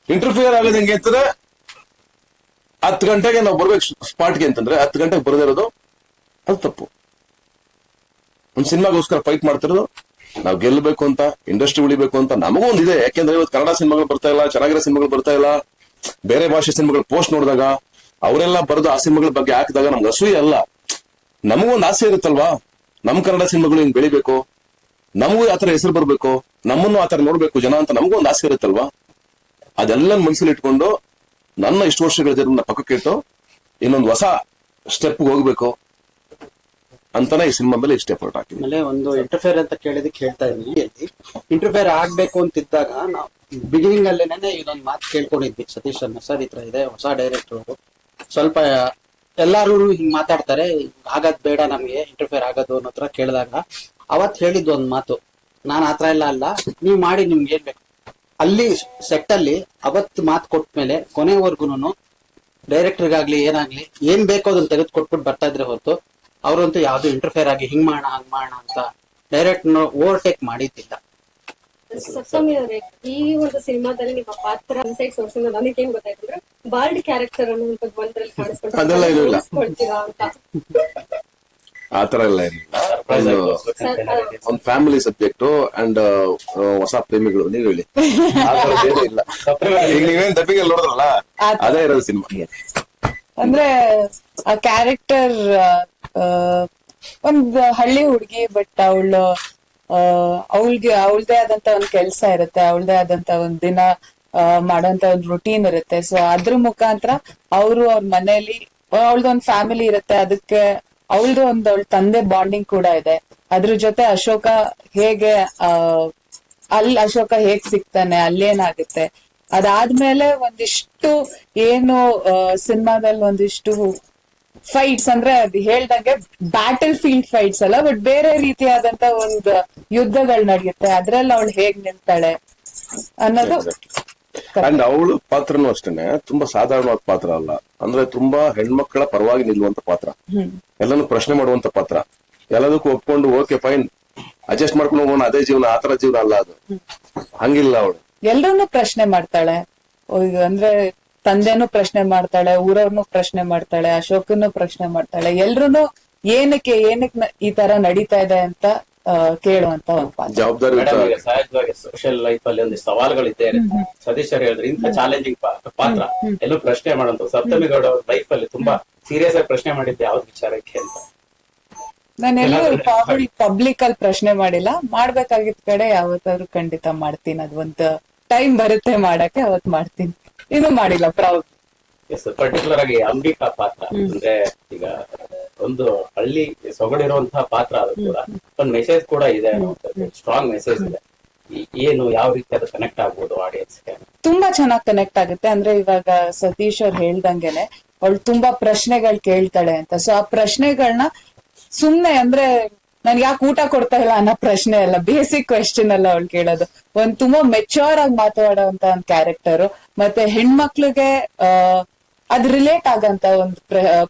ಇಂಟರ್ಫಿಯರ್ ಆಗೋದು ಹೆಂಗೆ ಅಂತಂದ್ರೆ, ಹತ್ತು ಗಂಟೆಗೆ ನಾವು ಬರ್ಬೇಕು ಸ್ಪಾಟ್ಗೆ ಅಂತಂದ್ರೆ, ಹತ್ತು ಗಂಟೆಗೆ ಬರದಿರೋದು ಅದು ತಪ್ಪು. ಒಂದು ಸಿನಿಮಾಗೋಸ್ಕರ ಫೈಟ್ ಮಾಡ್ತಿರೋದು, ನಾವು ಗೆಲ್ಲಬೇಕು ಅಂತ ಇಂಡಸ್ಟ್ರಿ ಉಳಿಬೇಕು ಅಂತ ನಮಗೂ ಒಂದಿದೆ. ಯಾಕೆಂದ್ರೆ ಇವತ್ತು ಕನ್ನಡ ಸಿನಿಮಾಗಳು ಬರ್ತಾ ಇಲ್ಲ, ಚೆನ್ನಾಗಿರೋ ಸಿನಿಮಾಗಳು ಬರ್ತಾ ಇಲ್ಲ. ಬೇರೆ ಭಾಷೆ ಸಿನಿಮಾಗಳು ಪೋಸ್ಟ್ ನೋಡಿದಾಗ ಅವರೆಲ್ಲ ಬರೆದು ಆ ಸಿನಿಮಾಗಳ ಬಗ್ಗೆ ಹಾಕಿದಾಗ ನಮ್ಗೆ ಅಸೂಯೆ ಅಲ್ಲ. ನಮಗೂ ಒಂದು ಆಸೆ ಇರುತ್ತಲ್ವಾ? ನಮ್ ಕನ್ನಡ ಸಿನಿಮಾಗಳು ಹಿಂಗ್ ಬೆಳಿಬೇಕು? ನಮಗೂ ಆತರ ಹೆಸರು ಬರ್ಬೇಕು? ನಮ್ಮನ್ನು ಆತರ ನೋಡ್ಬೇಕು ಜನ ಅಂತ ನಮಗೂ ಒಂದು ಆಸೆ ಇರುತ್ತಲ್ವಾ? ಅದೆಲ್ಲ ಮನಸ್ಸಲ್ಲಿ ಇಟ್ಕೊಂಡು ನನ್ನ ಇಷ್ಟು ವರ್ಷಗಳ ಜನ ಪಕ್ಕಕ್ಕೆ ಇಟ್ಟು ಇನ್ನೊಂದು ಹೊಸ ಸ್ಟೆಪ್ ಹೋಗ್ಬೇಕು ಅಂತಾನೆ ಈ ಸಿನಿಮಾ ಮೇಲೆ ಇಷ್ಟ ಎಫರ್ಟ್ ಹಾಕಿ ಒಂದು ಇಂಟರ್ಫೇರ್ ಅಂತ ಕೇಳಿದಕ್ಕೆ ಹೇಳ್ತಾ ಇದ್ದೀನಿ ಇಂಟರ್ಫೇರ್ ಆಗ್ಬೇಕು ಅಂತಿದ್ದಾಗ ನಾವು ಬಿಗಿನಿಂಗ್ ಅಲ್ಲೇನೆ ಇದೊಂದು ಮಾತು ಕೇಳ್ಕೊಂಡಿದ್ವಿ. ಸತೀಶ್ ಅನ್ನ. ಸರ್, ಈ ತರ ಇದೆ. ಹೊಸ ಡೈರೆಕ್ಟರ್ ಸ್ವಲ್ಪ ಎಲ್ಲಾರು ಹಿಂಗ್ ಮಾತಾಡ್ತಾರೆ ಆಗದ್ ಬೇಡ ನಮ್ಗೆ ಇಂಟರ್ಫೇರ್ ಆಗೋದು ಅನ್ನೋ ತರ ಕೇಳಿದಾಗ, ಅವತ್ ಹೇಳಿದ್ದು ಒಂದ್ ಮಾತು. ನಾನ್ ಆತರ ಇಲ್ಲ ಅಲ್ಲ, ನೀವ್ ಮಾಡಿ ನಿಮ್ಗೆ ಏನ್ ಬೇಕು. ಅಲ್ಲಿ ಸೆಟ್ ಅಲ್ಲಿ ಅವತ್ ಮಾತು ಕೊಟ್ಮೇಲೆ ಕೊನೆವರ್ಗುನು ಡೈರೆಕ್ಟರ್ಗಾಗ್ಲಿ ಏನಾಗ್ಲಿ, ಏನ್ ಬೇಕೋ ಅದನ್ನ ತೆಗೆದು ಕೊಟ್ಬಿಟ್ಟು ಬರ್ತಾ ಇದ್ರೆ ಹೊರತು, ಅವ್ರಂತೂ ಯಾವ್ದು ಇಂಟರ್ಫೇರ್ ಆಗಿ ಹಿಂಗ್ ಮಾಡೋಣ, ಹಂಗ್ ಮಾಡೋಣ ಅಂತ ಡೈರೆಕ್ಟ್ ಓವರ್ಟೇಕ್ ಮಾಡಿದ್ದಿಲ್ಲ. ಸಪ್ತಮಿ ಅವರೇ ಈ ಒಂದು ಸಿನಿಮಾದಲ್ಲಿ ನಿಮ್ಮ ಪಾತ್ರ ಸೈಡ್ ಸೋರ್ಸ್ ಇಂದ ನನಗೆ ಏನ್ ಗೊತ್ತಾಯ್ತು ಅಂದ್ರೆ ಬಾಲ್ಡ್ ಕ್ಯಾರೆಕ್ಟರ್ ಅನ್ನುವಂಥದ್ದು ಒಂದ್ರಲ್ಲಿ ಅದೆಲ್ಲ ಇದು ಇಲ್ಲ. ಕಾಣಿಸ್ಕೊಳ್ತೀರಾ ಅಂತ. ಆತರ ಎಲ್ಲ ಏನಿಲ್ಲ ಒಂದು ಫ್ಯಾಮಿಲಿ ಸಬ್ಜೆಕ್ಟ್ ಅಂಡ್ ಹೊಸ ಪ್ರೇಮಿಗಳು ನೀವು ಹೇಳಿ. ಇಲ್ಲ. ಈಗ ನೀವೇನ್ ಡಬ್ಬಿಂಗ್ ನೋಡಿದ್ರಲ್ಲ ಅದೇ ಇರೋದು ಸಿನಿಮಾ. ಅಂದ್ರೆ ಆ ಕ್ಯಾರೆಕ್ಟರ್ ಒಂದ್ ಹಳ್ಳಿ ಹುಡುಗಿ ಬಟ್ ಅವಳು ಅವಳಿಗೆ ಅವಳದೇ ಆದಂತ ಒಂದು ಕೆಲ್ಸ ಇರುತ್ತೆ ಅವಳದೇ ಆದಂತ ಒಂದ್ ದಿನ ಆ, ಮಾಡೋಂತ ಒಂದ್ ರುಟೀನ್ ಇರುತ್ತೆ. ಸೊ ಅದ್ರ ಮುಖಾಂತರ ಅವರು ಅವ್ರ ಮನೆಯಲ್ಲಿ ಅವಳದು ಒಂದ್ ಫ್ಯಾಮಿಲಿ ಇರುತ್ತೆ ಅದಕ್ಕೆ ಅವಳದು ಒಂದ್ ಅವಳ ತಂದೆ ಬಾಂಡಿಂಗ್ ಕೂಡ ಇದೆ. ಅದ್ರ ಜೊತೆ ಅಶೋಕ ಹೇಗೆ ಅಲ್ಲಿ ಅಶೋಕ ಹೇಗ್ ಸಿಗ್ತಾನೆ ಅಲ್ಲೇನಾಗುತ್ತೆ? ಅದಾದ್ಮೇಲೆ ಒಂದಿಷ್ಟು ಏನು ಸಿನಿಮಾದಲ್ಲಿ ಒಂದಿಷ್ಟು ಫೈಟ್ಸ್ ಅಂದ್ರೆ ಅದು ಹೇಳ್ದಂಗೆ ಬ್ಯಾಟಲ್ ಫೀಲ್ಡ್ ಫೈಟ್ಸ್ ಅಲ್ಲ ಬಟ್ ಬೇರೆ ರೀತಿಯಾದಂತ ಒಂದು ಯುದ್ಧಗಳು ನಡೆಯುತ್ತೆ. ಅದ್ರಲ್ಲಿ ಅವಳು ಹೇಗ್ ನಿಲ್ತಾಳೆ ಅನ್ನೋದು ಅಂಡ್ ಅವಳು ಪಾತ್ರನೂ ಅಷ್ಟೇನೆ ತುಂಬಾ ಸಾಧಾರಣವಾದ ಪಾತ್ರ ಅಲ್ಲ. ಅಂದ್ರೆ ತುಂಬಾ ಹೆಣ್ಮಕ್ಳ ಪರವಾಗಿ ನಿಲ್ಲುವಂತ ಪಾತ್ರ. ಎಲ್ಲಾನು ಪ್ರಶ್ನೆ ಮಾಡುವಂತ ಪಾತ್ರ. ಎಲ್ಲದಕ್ಕೂ ಒಪ್ಕೊಂಡು ಓಕೆ ಫೈನ್ ಅಡ್ಜಸ್ಟ್ ಮಾಡ್ಕೊಂಡು ಹೋಗೋಣ ಅದೇ ಜೀವನ ಆತರ ಜೀವನ ಅಲ್ಲ ಅದು. ಹಂಗಿಲ್ಲ ಅವಳು. ಎಲ್ಲರನ್ನೂ ಪ್ರಶ್ನೆ ಮಾಡ್ತಾಳೆ. ಅಂದ್ರೆ ತಂದೆನೂ ಪ್ರಶ್ನೆ ಮಾಡ್ತಾಳೆ ಊರವ್ರನ್ನು ಪ್ರಶ್ನೆ ಮಾಡ್ತಾಳೆ ಅಶೋಕನ್ನು ಪ್ರಶ್ನೆ ಮಾಡ್ತಾಳೆ ಎಲ್ರು ಏನಕ್ಕೆ ಏನಕ್ಕೆ ಈ ತರ ನಡೀತಾ ಇದೆ ಅಂತ ಕೇಳುವಂತ ಪಾತ್ರ. ಜವಾಬ್ದಾರಿ ಸಹಜವಾಗಿ ಸೋಷಿಯಲ್ ಲೈಫ್ ಅಲ್ಲಿ ಒಂದು ಸವಾಲುಗಳು ಇದ್ದೇ ಇರುತ್ತೆ ಸತೀಶ್ ಅವ್ರು ಹೇಳಿದ್ರೆ ಇಂತ ಚಾಲೆಂಜಿಂಗ್ ಪಾತ್ರ. ಎಲ್ಲೂ ಪ್ರಶ್ನೆ ಮಾಡೋದು ಸಪ್ತಮಿಗೌಡ ಅವ್ರ ಲೈಫ್ ಅಲ್ಲಿ ತುಂಬಾ ಸೀರಿಯಸ್ ಆಗಿ ಪ್ರಶ್ನೆ ಮಾಡಿದ್ದೆ ಯಾವ್ದು ವಿಚಾರಕ್ಕೆ ಅಂತ? ನಾನು ಎಲ್ಲೂ ಪಬ್ಲಿಕ್ ಅಲ್ಲಿ ಪ್ರಶ್ನೆ ಮಾಡಿಲ್ಲ. ಮಾಡ್ಬೇಕಾಗಿದ್ ಕಡೆ ಯಾವತ್ತಾದ್ರೂ ಖಂಡಿತ ಮಾಡ್ತೀನಿ. ಅದ್ ಒಂದು ಟೈಮ್ ಬರುತ್ತೆ ಮಾಡಕ್ಕೆ ಅವತ್ ಮಾಡ್ತೀನಿ. ಇದು ಮಾಡಿಲ್ಲ ಪ್ರೌಡ್ ಎಸ್ ಪರ್ಟಿಕ್ಯುಲರ್ ಆಗಿ ಅಂಬಿಕಾ ಪಾತ್ರ. ಅಂದ್ರೆ ಈಗ ಒಂದು ಹಳ್ಳಿ ಸೊಗಡಿರುವಂತಹ ಪಾತ್ರ ಅದು ಕೂಡ. ಒಂದು ಮೆಸೇಜ್ ಕೂಡ ಇದೆ ಸ್ಟ್ರಾಂಗ್ ಮೆಸೇಜ್ ಇದೆ. ಏನು ಯಾವ ರೀತಿ ಅದು ಕನೆಕ್ಟ್ ಆಗ್ಬೋದು ಆಡಿಯನ್ಸ್ ತುಂಬಾ ಚೆನ್ನಾಗಿ ಕನೆಕ್ಟ್ ಆಗುತ್ತೆ. ಅಂದ್ರೆ ಇವಾಗ ಸತೀಶ್ ಅವ್ರು ಹೇಳ್ದಂಗೆನೆ ಅವಳು ತುಂಬಾ ಪ್ರಶ್ನೆಗಳು ಕೇಳ್ತಾಳೆ ಅಂತ. ಸೊ ಆ ಪ್ರಶ್ನೆಗಳನ್ನ ಸುಮ್ನೆ ಅಂದ್ರೆ ನನ್ಗೆ ಯಾಕೆ ಊಟ ಕೊಡ್ತಾ ಇಲ್ಲ ಅನ್ನೋ ಪ್ರಶ್ನೆ ಅಲ್ಲ ಬೇಸಿಕ್ ಕ್ವೆಶನ್ ಅಲ್ಲ ಅವಳು ಕೇಳೋದು. ಒಂದ್ ತುಂಬಾ ಮೆಚೂರ್ ಆಗಿ ಮಾತಾಡೋಂತ ಒಂದ್ ಕ್ಯಾರೆಕ್ಟರ್ ಮತ್ತೆ ಹೆಣ್ಮಕ್ಳಿಗೆ ಆ ಅದ್ ರಿಲೇಟ್ ಆಗಂತ ಒಂದು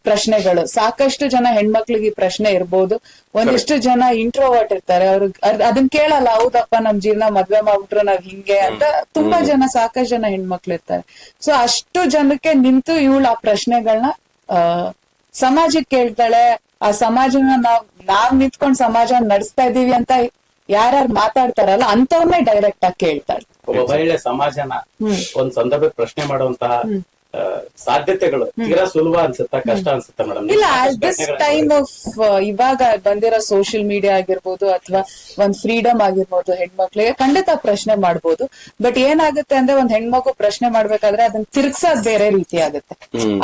ಪ್ರಶ್ನೆಗಳು. ಸಾಕಷ್ಟು ಜನ ಹೆಣ್ಮಕ್ಳಿಗೆ ಈ ಪ್ರಶ್ನೆ ಇರ್ಬೋದು. ಒಂದಿಷ್ಟು ಜನ ಇಂಟ್ರೋವರ್ಟ್ ಇರ್ತಾರೆ. ಅವ್ರಿಗೆ ಅದನ್ನ ಅದನ್ ಕೇಳಲ್ಲ ಹೌದಪ್ಪ ನಮ್ ಜೀವನ ಮದ್ವೆ ಮಾಡ್ಬಿಟ್ರು ನಾವ್ ಹಿಂಗೆ ಅಂತ ತುಂಬಾ ಜನ ಸಾಕಷ್ಟು ಜನ ಹೆಣ್ಮಕ್ಳು ಇರ್ತಾರೆ ಸೊ ಅಷ್ಟು ಜನಕ್ಕೆ ನಿಂತು ಇವಳು ಆ ಪ್ರಶ್ನೆಗಳನ್ನ ಸಮಾಜಕ್ಕೆ ಕೇಳ್ತಾಳೆ ಆ ಸಮಾಜನ ನಾವ್ ನಾವ್ ನಿಂತ್ಕೊಂಡ್ ಸಮಾಜ ನಡೆಸ್ತಾ ಇದೀವಿ ಅಂತ ಯಾರ್ಯಾರು ಮಾತಾಡ್ತಾರಲ್ಲ ಅಂತವ್ರನ್ನೇ ಡೈರೆಕ್ಟ್ ಆಗಿ ಕೇಳ್ತಾಳೆ ಒಬ್ಬ ಮಹಿಳೆ ಸಮಾಜನ ಒಂದ್ ಸಂದರ್ಭ ಪ್ರಶ್ನೆ ಮಾಡುವಂತಹ ಸಾಧ್ಯತೆಗಳು ತೀರಾ ಸುಲಭ ಅನ್ಸುತ್ತಾ? ಕಷ್ಟ ಅನ್ಸುತ್ತಾ ಮೇಡಮ್? ಇಲ್ಲ ಅಟ್ ದಿಸ್ ಟೈಮ್ ಆಫ್ ಇವಾಗ ಬಂದಿರೋ ಸೋಷಿಯಲ್ ಮೀಡಿಯಾ ಆಗಿರ್ಬೋದು ಅಥವಾ ಒಂದ್ ಫ್ರೀಡಮ್ ಆಗಿರ್ಬೋದು ಹೆಣ್ಮಕ್ಳಿಗೆ ಖಂಡಿತ ಪ್ರಶ್ನೆ ಮಾಡ್ಬೋದು. ಬಟ್ ಏನಾಗುತ್ತೆ ಅಂದ್ರೆ ಒಂದ್ ಹೆಣ್ಮಕ್ಳು ಪ್ರಶ್ನೆ ಮಾಡ್ಬೇಕಾದ್ರೆ ಅದನ್ನ ತಿರ್ಗ್ಸೋದ್ ಬೇರೆ ರೀತಿ ಆಗುತ್ತೆ.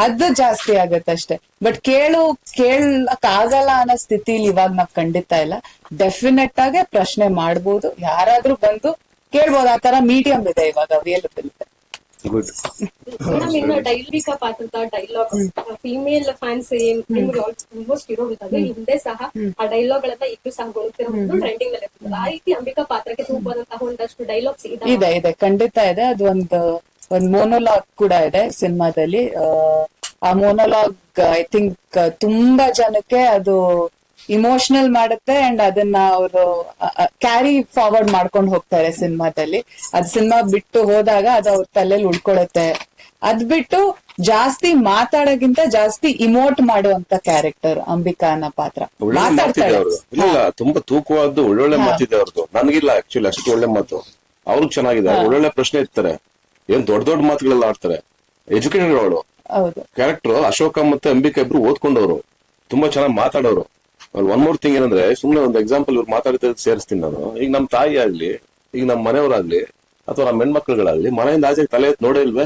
ಅದು ಜಾಸ್ತಿ ಆಗುತ್ತೆ ಅಷ್ಟೇ. ಬಟ್ ಕೇಳು ಕೇಳಕ್ ಆಗಲ್ಲ ಅನ್ನೋ ಸ್ಥಿತಿಲಿ ಇವಾಗ ನಾವ್ ಖಂಡಿತ ಇಲ್ಲ. ಡೆಫಿನೆಟ್ ಆಗಿ ಪ್ರಶ್ನೆ ಮಾಡ್ಬೋದು. ಯಾರಾದ್ರೂ ಬಂದು ಕೇಳ್ಬೋದು ಆ ತರ ಮೀಡಿಯಂ ಇದೆ ಇವಾಗ ಅವೈಲಬಲ್ ಇದೆ. ಗುಡ್. ಇನ್ನು ಡೈಲಿಕಾ ಪಾತ್ರದ ಡೈಲಾಗ್ ಫಿಮೇಲ್ ಫ್ಯಾನ್ಸ್ ಏನ್ ನಿಮ್ಗೆ ಆಲ್ಮೋಸ್ಟ್ ಇರೋದು ಹಿಂದೆ ಸಹ ಆ ಡೈಲಾಗ್ ಗಳನ್ನ ಈಗಲೂ ಸಹ ಗೊತ್ತಿರೋದು ಟ್ರೆಂಡಿಂಗ್ನಲ್ಲಿ ಇರ್ತದೆ. ಆ ರೀತಿ ಅಂಬಿಕಾ ಪಾತ್ರಕ್ಕೆ ತುಂಬಾದಂತಹ ಒಂದಷ್ಟು ಡೈಲಾಗ್ಸ್ ಇದೆ. ಇದೆ ಇದೆ. ಖಂಡಿತ ಇದೆ. ಅದು ಒಂದು ಒಂದ್ ಮೋನೋಲಾಗ್ ಕೂಡ ಇದೆ ಸಿನಿಮಾದಲ್ಲಿ. ಆ ಮೋನೋಲಾಗ್ ಐ ಥಿಂಕ್ ತುಂಬಾ ಜನಕ್ಕೆ ಅದು ಇಮೋಷನಲ್ ಮಾಡುತ್ತೆ ಅಂಡ್ ಅದನ್ನ ಅವರು ಕ್ಯಾರಿ ಫಾರ್ವರ್ಡ್ ಮಾಡ್ಕೊಂಡು ಹೋಗ್ತಾರೆ ಸಿನಿಮಾದಲ್ಲಿ. ಅದ್ ಸಿನಿಮಾ ಬಿಟ್ಟು ಹೋದಾಗ ಅದು ಅವ್ರ ತಲೆಯಲ್ಲಿ ಉಳ್ಕೊಳತ್ತೆ. ಅದ್ ಬಿಟ್ಟು ಜಾಸ್ತಿ ಮಾತಾಡೋಗಿಂತ ಜಾಸ್ತಿ ಇಮೋಟ್ ಮಾಡುವಂತ ಕ್ಯಾರೆಕ್ಟರ್ ಅಂಬಿಕಾ ಅನ್ನೋ ಪಾತ್ರ. ಅವ್ರದ್ದು ಇಲ್ಲ ತುಂಬಾ ತೂಕವಾದ್ದು ಒಳ್ಳೊಳ್ಳೆ ಮಾತಿದೆ ಅವ್ರದ್ದು ನನಗಿಲ್ಲ ಆಕ್ಚುಲಿ ಅಷ್ಟು ಒಳ್ಳೆ ಮಾತು. ಅವ್ರಿಗೆ ಚೆನ್ನಾಗಿದೆ ಒಳ್ಳೊಳ್ಳೆ ಪ್ರಶ್ನೆ ಇರ್ತಾರೆ ಏನ್ ದೊಡ್ಡ ದೊಡ್ಡ ಮಾತುಗಳೆಲ್ಲ ಆಡ್ತಾರೆ. ಎಜುಕೇಟೆಡ್ ಅವಳು ಹೌದು. ಕ್ಯಾರೆಕ್ಟರ್ ಅಶೋಕ ಮತ್ತೆ ಅಂಬಿಕಾ ಇಬ್ರು ಓದ್ಕೊಂಡವ್ರು. ತುಂಬಾ ಚೆನ್ನಾಗಿ ಮಾತಾಡೋರು. ಒನ್ ಮೋರ್ ಥಿಂಗ್ ಏನಂದ್ರೆ ಸುಮ್ನೆ ಒಂದು ಎಕ್ಸಾಂಪಲ್ ಇವ್ರು ಮಾತಾಡ್ತಾ ಸೇರಿಸ್ತೀನಿ ನಾನು. ಈಗ ನಮ್ ತಾಯಿ ಆಗ್ಲಿ ಈಗ ನಮ್ ಮನೆಯವರಾಗ್ಲಿ ಅಥವಾ ನಮ್ಮ ಹೆಣ್ಮಕ್ಳುಗಳಾಗ್ಲಿ ಮನೆಯಿಂದ ಆಚೆ ತಲೆ ಎತ್ತು ನೋಡೇ ಇಲ್ವೇ?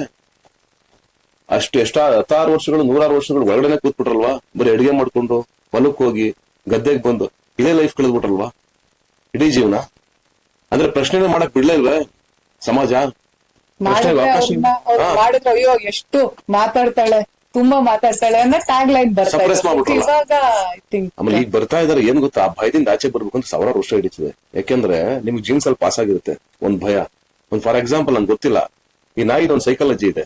ಅಷ್ಟು ಎಷ್ಟ ಹತ್ತಾರು ವರ್ಷಗಳು ನೂರಾರು ವರ್ಷಗಳು ಒಳಗಡೆ ಕೂತ್ಬಿಟ್ರಲ್ವಾ? ಬರೀ ಅಡಿಗೆ ಮಾಡ್ಕೊಂಡು ಹೊಲಕ್ಕೆ ಹೋಗಿ ಗದ್ದೆಗೆ ಬಂದು ಇದೇ ಲೈಫ್ ಕಳೆದ್ಬಿಟ್ರಲ್ವಾ? ಇಡೀ ಜೀವನ? ಅಂದ್ರೆ ಪ್ರಶ್ನೆನೇ ಮಾಡಕ್ ಬಿಡ್ಲೇ ಇಲ್ವೇ? ಸಮಾಜ? ಎಷ್ಟು ಮಾತಾಡ್ತಾಳೆ. ತುಂಬಾ ಮಾತಾಡ್ತಾಳೆ ಅನ್ನೋ ಟ್ಯಾಗ್ ಲೈನ್ ಬರ್ತಾ Suppress ಇದೆ. ಮಾಡ್ಬಿಟ್ರಲ್ಲ. ಇವಾಗ ಐ ಥಿಂಕ್ ಆಮೇಲೆ ಈಗ ಬರ್ತಾ ಇದಾರೆ ಏನ್ ಗೊತ್ತಾ? ಆ ಭಯದಿಂದ ಆಚೆ ಬರ್ಬೇಕು ಅಂತ ಸಾವಿರಾರು ವರ್ಷ ಹಿಡಿತದೆ. ಯಾಕೆಂದ್ರೆ ನಿಮ್ಗೆ ಜೀನ್ಸ್ ಅಲ್ಲಿ ಪಾಸ್ ಆಗಿರುತ್ತೆ ಒಂದ್ ಭಯ. ಒಂದ್ ಫಾರ್ ಎಕ್ಸಾಂಪಲ್ ನಂಗೆ ಗೊತ್ತಿಲ್ಲ ಈ ನಾಯಿ ಒಂದ್ ಸೈಕಾಲಜಿ ಇದೆ.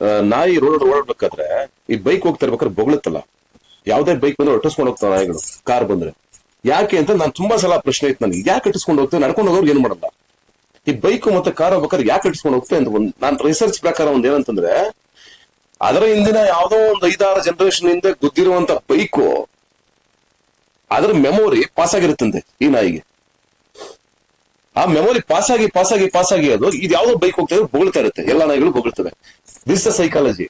ಆ, ನಾಯಿ ರೋಡ್ ಓಡಾಡ್ಬೇಕಾದ್ರೆ ಈ ಬೈಕ್ ಹೋಗ್ತಾ ಇರ್ಬೇಕಾದ್ರೆ ಬೊಗಳುತ್ತಲ್ಲ. ಯಾವ್ದೇ ಬೈಕ್ ಬಂದ್ರೆ ಒಟ್ಟಿಸ್ಕೊಂಡು ಹೋಗ್ತಾವ ನಾಯಿಗಳು ಕಾರ್ ಬಂದ್ರೆ. ಯಾಕೆ ಅಂತ ನಾನು ತುಂಬಾ ಸಲ ಪ್ರಶ್ನೆ ಇತ್ತು ನನಗೆ. ಯಾಕೆ ಇಟ್ಟಿಸ್ಕೊಂಡು ಹೋಗ್ತೇವೆ? ನಡ್ಕೊಂಡು ಹೋಗೋರು ಏನ್ ಮಾಡಲ್ಲ. ಈ ಬೈಕ್ ಮತ್ತೆ ಕಾರ್ ಹೋಗ್ಬೇಕಾದ್ರೆ ಯಾಕೆ ಇಟ್ಟಿಸ್ಕೊಂಡು ಹೋಗ್ತೇವೆ ಅಂತ ಒಂದು ನಾನು ರಿಸರ್ಚ್ ಪ್ರಕಾರ ಒಂದ್ ಏನಂತಂದ್ರೆ ಅದರ ಹಿಂದಿನ ಯಾವುದೋ ಒಂದು ಐದಾರು ಜನರೇಷನ್ ಹಿಂದೆ ಗುದ್ದಿರುವಂತ ಬೈಕು ಅದರ ಮೆಮೊರಿ ಪಾಸ್ ಆಗಿರುತ್ತಂತೆ ಈ ನಾಯಿಗೆ. ಆ ಮೆಮೊರಿ ಪಾಸ್ ಆಗಿ ಪಾಸ್ ಆಗಿ ಪಾಸ್ ಆಗಿ ಅದು ಇದು ಯಾವ್ದೋ ಬೈಕ್ ಹೋಗ್ತಾ ಇದ್ರೆ ಇರುತ್ತೆ, ಎಲ್ಲಾ ನಾಯಿಗಳು ಬೊಗಳ್ತವೆ. ದಿಸ್ ದ ಸೈಕಾಲಜಿ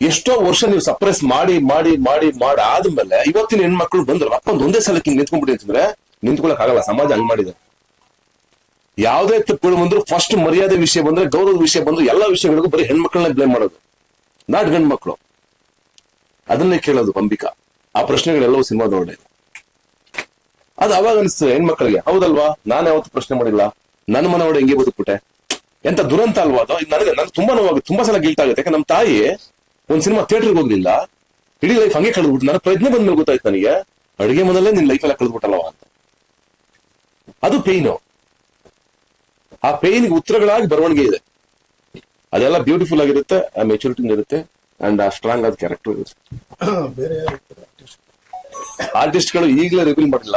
ಎಷ್ಟೋ ವರ್ಷ ನೀವು ಸಪ್ರೆಸ್ ಮಾಡಿ ಮಾಡಿ ಮಾಡಿ ಮಾಡಿ ಆದ್ಮೇಲೆ ಇವತ್ತಿನ ಹೆಣ್ಮಕ್ಳು ಬಂದ್ರು ಅಪ್ಪಂದು ಒಂದೇ ಸಲಕ್ಕೆ ಹಿಂಗ್ ನಿಂತ್ಕೊಂಡ್ಬಿಡಿ ಅಂತಂದ್ರೆ ನಿಂತ್ಕೊಳಕ್ ಆಗಲ್ಲ, ಸಮಾಜ ಹಂಗ್ ಮಾಡಿದೆ. ಯಾವುದೇ ತಪ್ಪುಗಳು ಬಂದ್ರು ಫಸ್ಟ್ ಮರ್ಯಾದೆ ವಿಷಯ ಬಂದ್ರೆ, ಗೌರವದ ವಿಷಯ ಬಂದ್ರು ಎಲ್ಲಾ ವಿಷಯಗಳಿಗೂ ಬರೀ ಹೆಣ್ಮಕ್ಳನ್ನ ಬ್ಲೇಮ್ ಮಾಡೋದು. ನಾಟ್ ಗಂಡ್ ಮಕ್ಕಳು ಅದನ್ನೇ ಕೇಳೋದು ಅಂಬಿಕಾ. ಆ ಪ್ರಶ್ನೆಗಳೆಲ್ಲವೂ ನೋಡಿದೆ ಅದು ಅವಾಗ ಅನಿಸ್ತದೆ ಹೆಣ್ಮಕ್ಳಿಗೆ, ಹೌದಲ್ವಾ? ನಾನು ಯಾವತ್ತು ಪ್ರಶ್ನೆ ಮಾಡಿಲ್ಲ. ನನ್ನ ಮನೆ ಒಡೆ ಹೆಂಗೆ ಬದುಕ್ಬಿಟ್ಟೆ? ಎಂತ ದುರಂತ ಅಲ್ವಾ ಅದು? ನನಗೆ ನನಗೆ ತುಂಬಾ ನೋವಾಗುತ್ತೆ, ತುಂಬಾ ಸಲ ಗಿಲ್ಟ್ ಆಗುತ್ತೆ. ಯಾಕಂದ್ರೆ ನಮ್ಮ ತಾಯಿ ಒಂದ್ ಸಿನಿಮಾ ಥಿಯೇಟರ್ಗೆ ಹೋಗ್ಲಿಲ್ಲ. ಇಡೀ ಲೈಫ್ ಹಂಗೆ ಕಳೆದ್ಬಿಟ್ಟು ನನ್ನ ಪ್ರಯತ್ನ ಬಂದ್ಮೇಲೆ ಗೊತ್ತಾಯ್ತು ನನಗೆ, ಅಡುಗೆ ಮನೆಯಲ್ಲೇ ನಿನ್ ಲೈಫ್ ಎಲ್ಲ ಕಳೆದ್ಬಿಟ್ಟಲ್ವಾ ಅಂತ. ಅದು ಪೇಯ್ನು ಆ ಪೇಯ್ನ್ಗೆ ಉತ್ತರಗಳಾಗಿ ಬರವಣಿಗೆ ಇದೆ. ಅದೆಲ್ಲ ಬ್ಯೂಟಿಫುಲ್ ಆಗಿರುತ್ತೆ ಆ ಮೆಚುರಿಟಿ ಇರುತ್ತೆ ಅಂಡ್ ಆ ಸ್ಟ್ರಾಂಗ್ ಆದ ಕ್ಯಾರೆಕ್ಟರ್ ಇರುತ್ತೆ. ಆರ್ಟಿಸ್ಟ್ಗಳು ಈಗಲೇ ರಿವೀಲ್ ಮಾಡಿಲ್ಲ.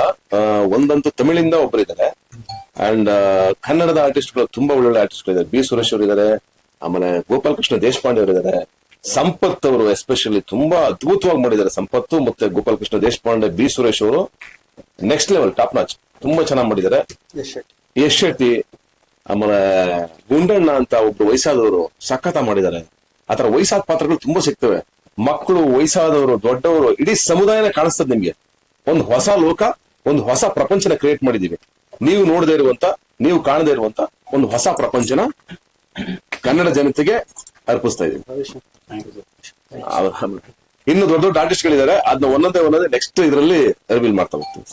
ಒಂದಂತೂ ತಮಿಳಿಂದ ಒಬ್ಬರಿದ್ದಾರೆ ಅಂಡ್ ಕನ್ನಡದ ಆರ್ಟಿಸ್ಟ್ಗಳು ತುಂಬಾ ಒಳ್ಳೊಳ್ಳೆ ಆರ್ಟಿಸ್ಟ್ಗಳು ಇದ್ದಾರೆ. ಬಿ ಸುರೇಶ್ ಅವರು ಇದ್ದಾರೆ. ಆಮೇಲೆ ಗೋಪಾಲ್ ಕೃಷ್ಣ ದೇಶಪಾಂಡೆ ಅವರು ಇದ್ದಾರೆ. ಸಂಪತ್ ಅವರು ಎಸ್ಪೆಷಲಿ ತುಂಬಾ ಅದ್ಭುತವಾಗಿ ಮಾಡಿದ್ದಾರೆ ಸಂಪತ್ತು ಮತ್ತೆ ಗೋಪಾಲಕೃಷ್ಣ ದೇಶಪಾಂಡೆ ಬಿ ಸುರೇಶ್ ಅವರು ನೆಕ್ಸ್ಟ್ ಲೆವೆಲ್ ಟಾಪ್ ನಾಚ್ ತುಂಬಾ ಚೆನ್ನಾಗಿ ಮಾಡಿದ್ದಾರೆ. ಯಶ್ ಶೆಟ್ಟಿ ಆಮೇಲೆ ಗುಂಡಣ್ಣ ಅಂತ ಒಬ್ರು ವಯಸ್ಸಾದವರು ಸಖತ ಮಾಡಿದ್ದಾರೆ. ಆತರ ವಯಸ್ಸಾದ ಪಾತ್ರಗಳು ತುಂಬಾ ಸಿಗ್ತವೆ. ಮಕ್ಕಳು ವಯಸ್ಸಾದವರು ದೊಡ್ಡವರು ಇಡೀ ಸಮುದಾಯನ ಕಾಣಿಸ್ತದೆ ನಿಮ್ಗೆ. ಒಂದು ಹೊಸ ಲೋಕ ಒಂದು ಹೊಸ ಪ್ರಪಂಚನ ಕ್ರಿಯೇಟ್ ಮಾಡಿದೀವಿ ನೀವು ನೋಡದೇ ಇರುವಂತ ನೀವು ಕಾಣದೇ ಇರುವಂತ ಒಂದು ಹೊಸ ಪ್ರಪಂಚನ ಕನ್ನಡ ಜನತೆಗೆ ಅರ್ಪಿಸ್ತಾ ಇದೀವಿ ಇನ್ನು ದೊಡ್ಡ ದೊಡ್ಡ ಆರ್ಟಿಸ್ಟ್ ಗಳಿದ್ದಾರೆ. ಅದನ್ನ ಒಂದೊಂದೇ ಒಂದೊಂದೇ ನೆಕ್ಸ್ಟ್ ಇದರಲ್ಲಿ ರಿವೀಲ್ ಮಾಡ್ತಾ ಹೋಗ್ತೀವಿ.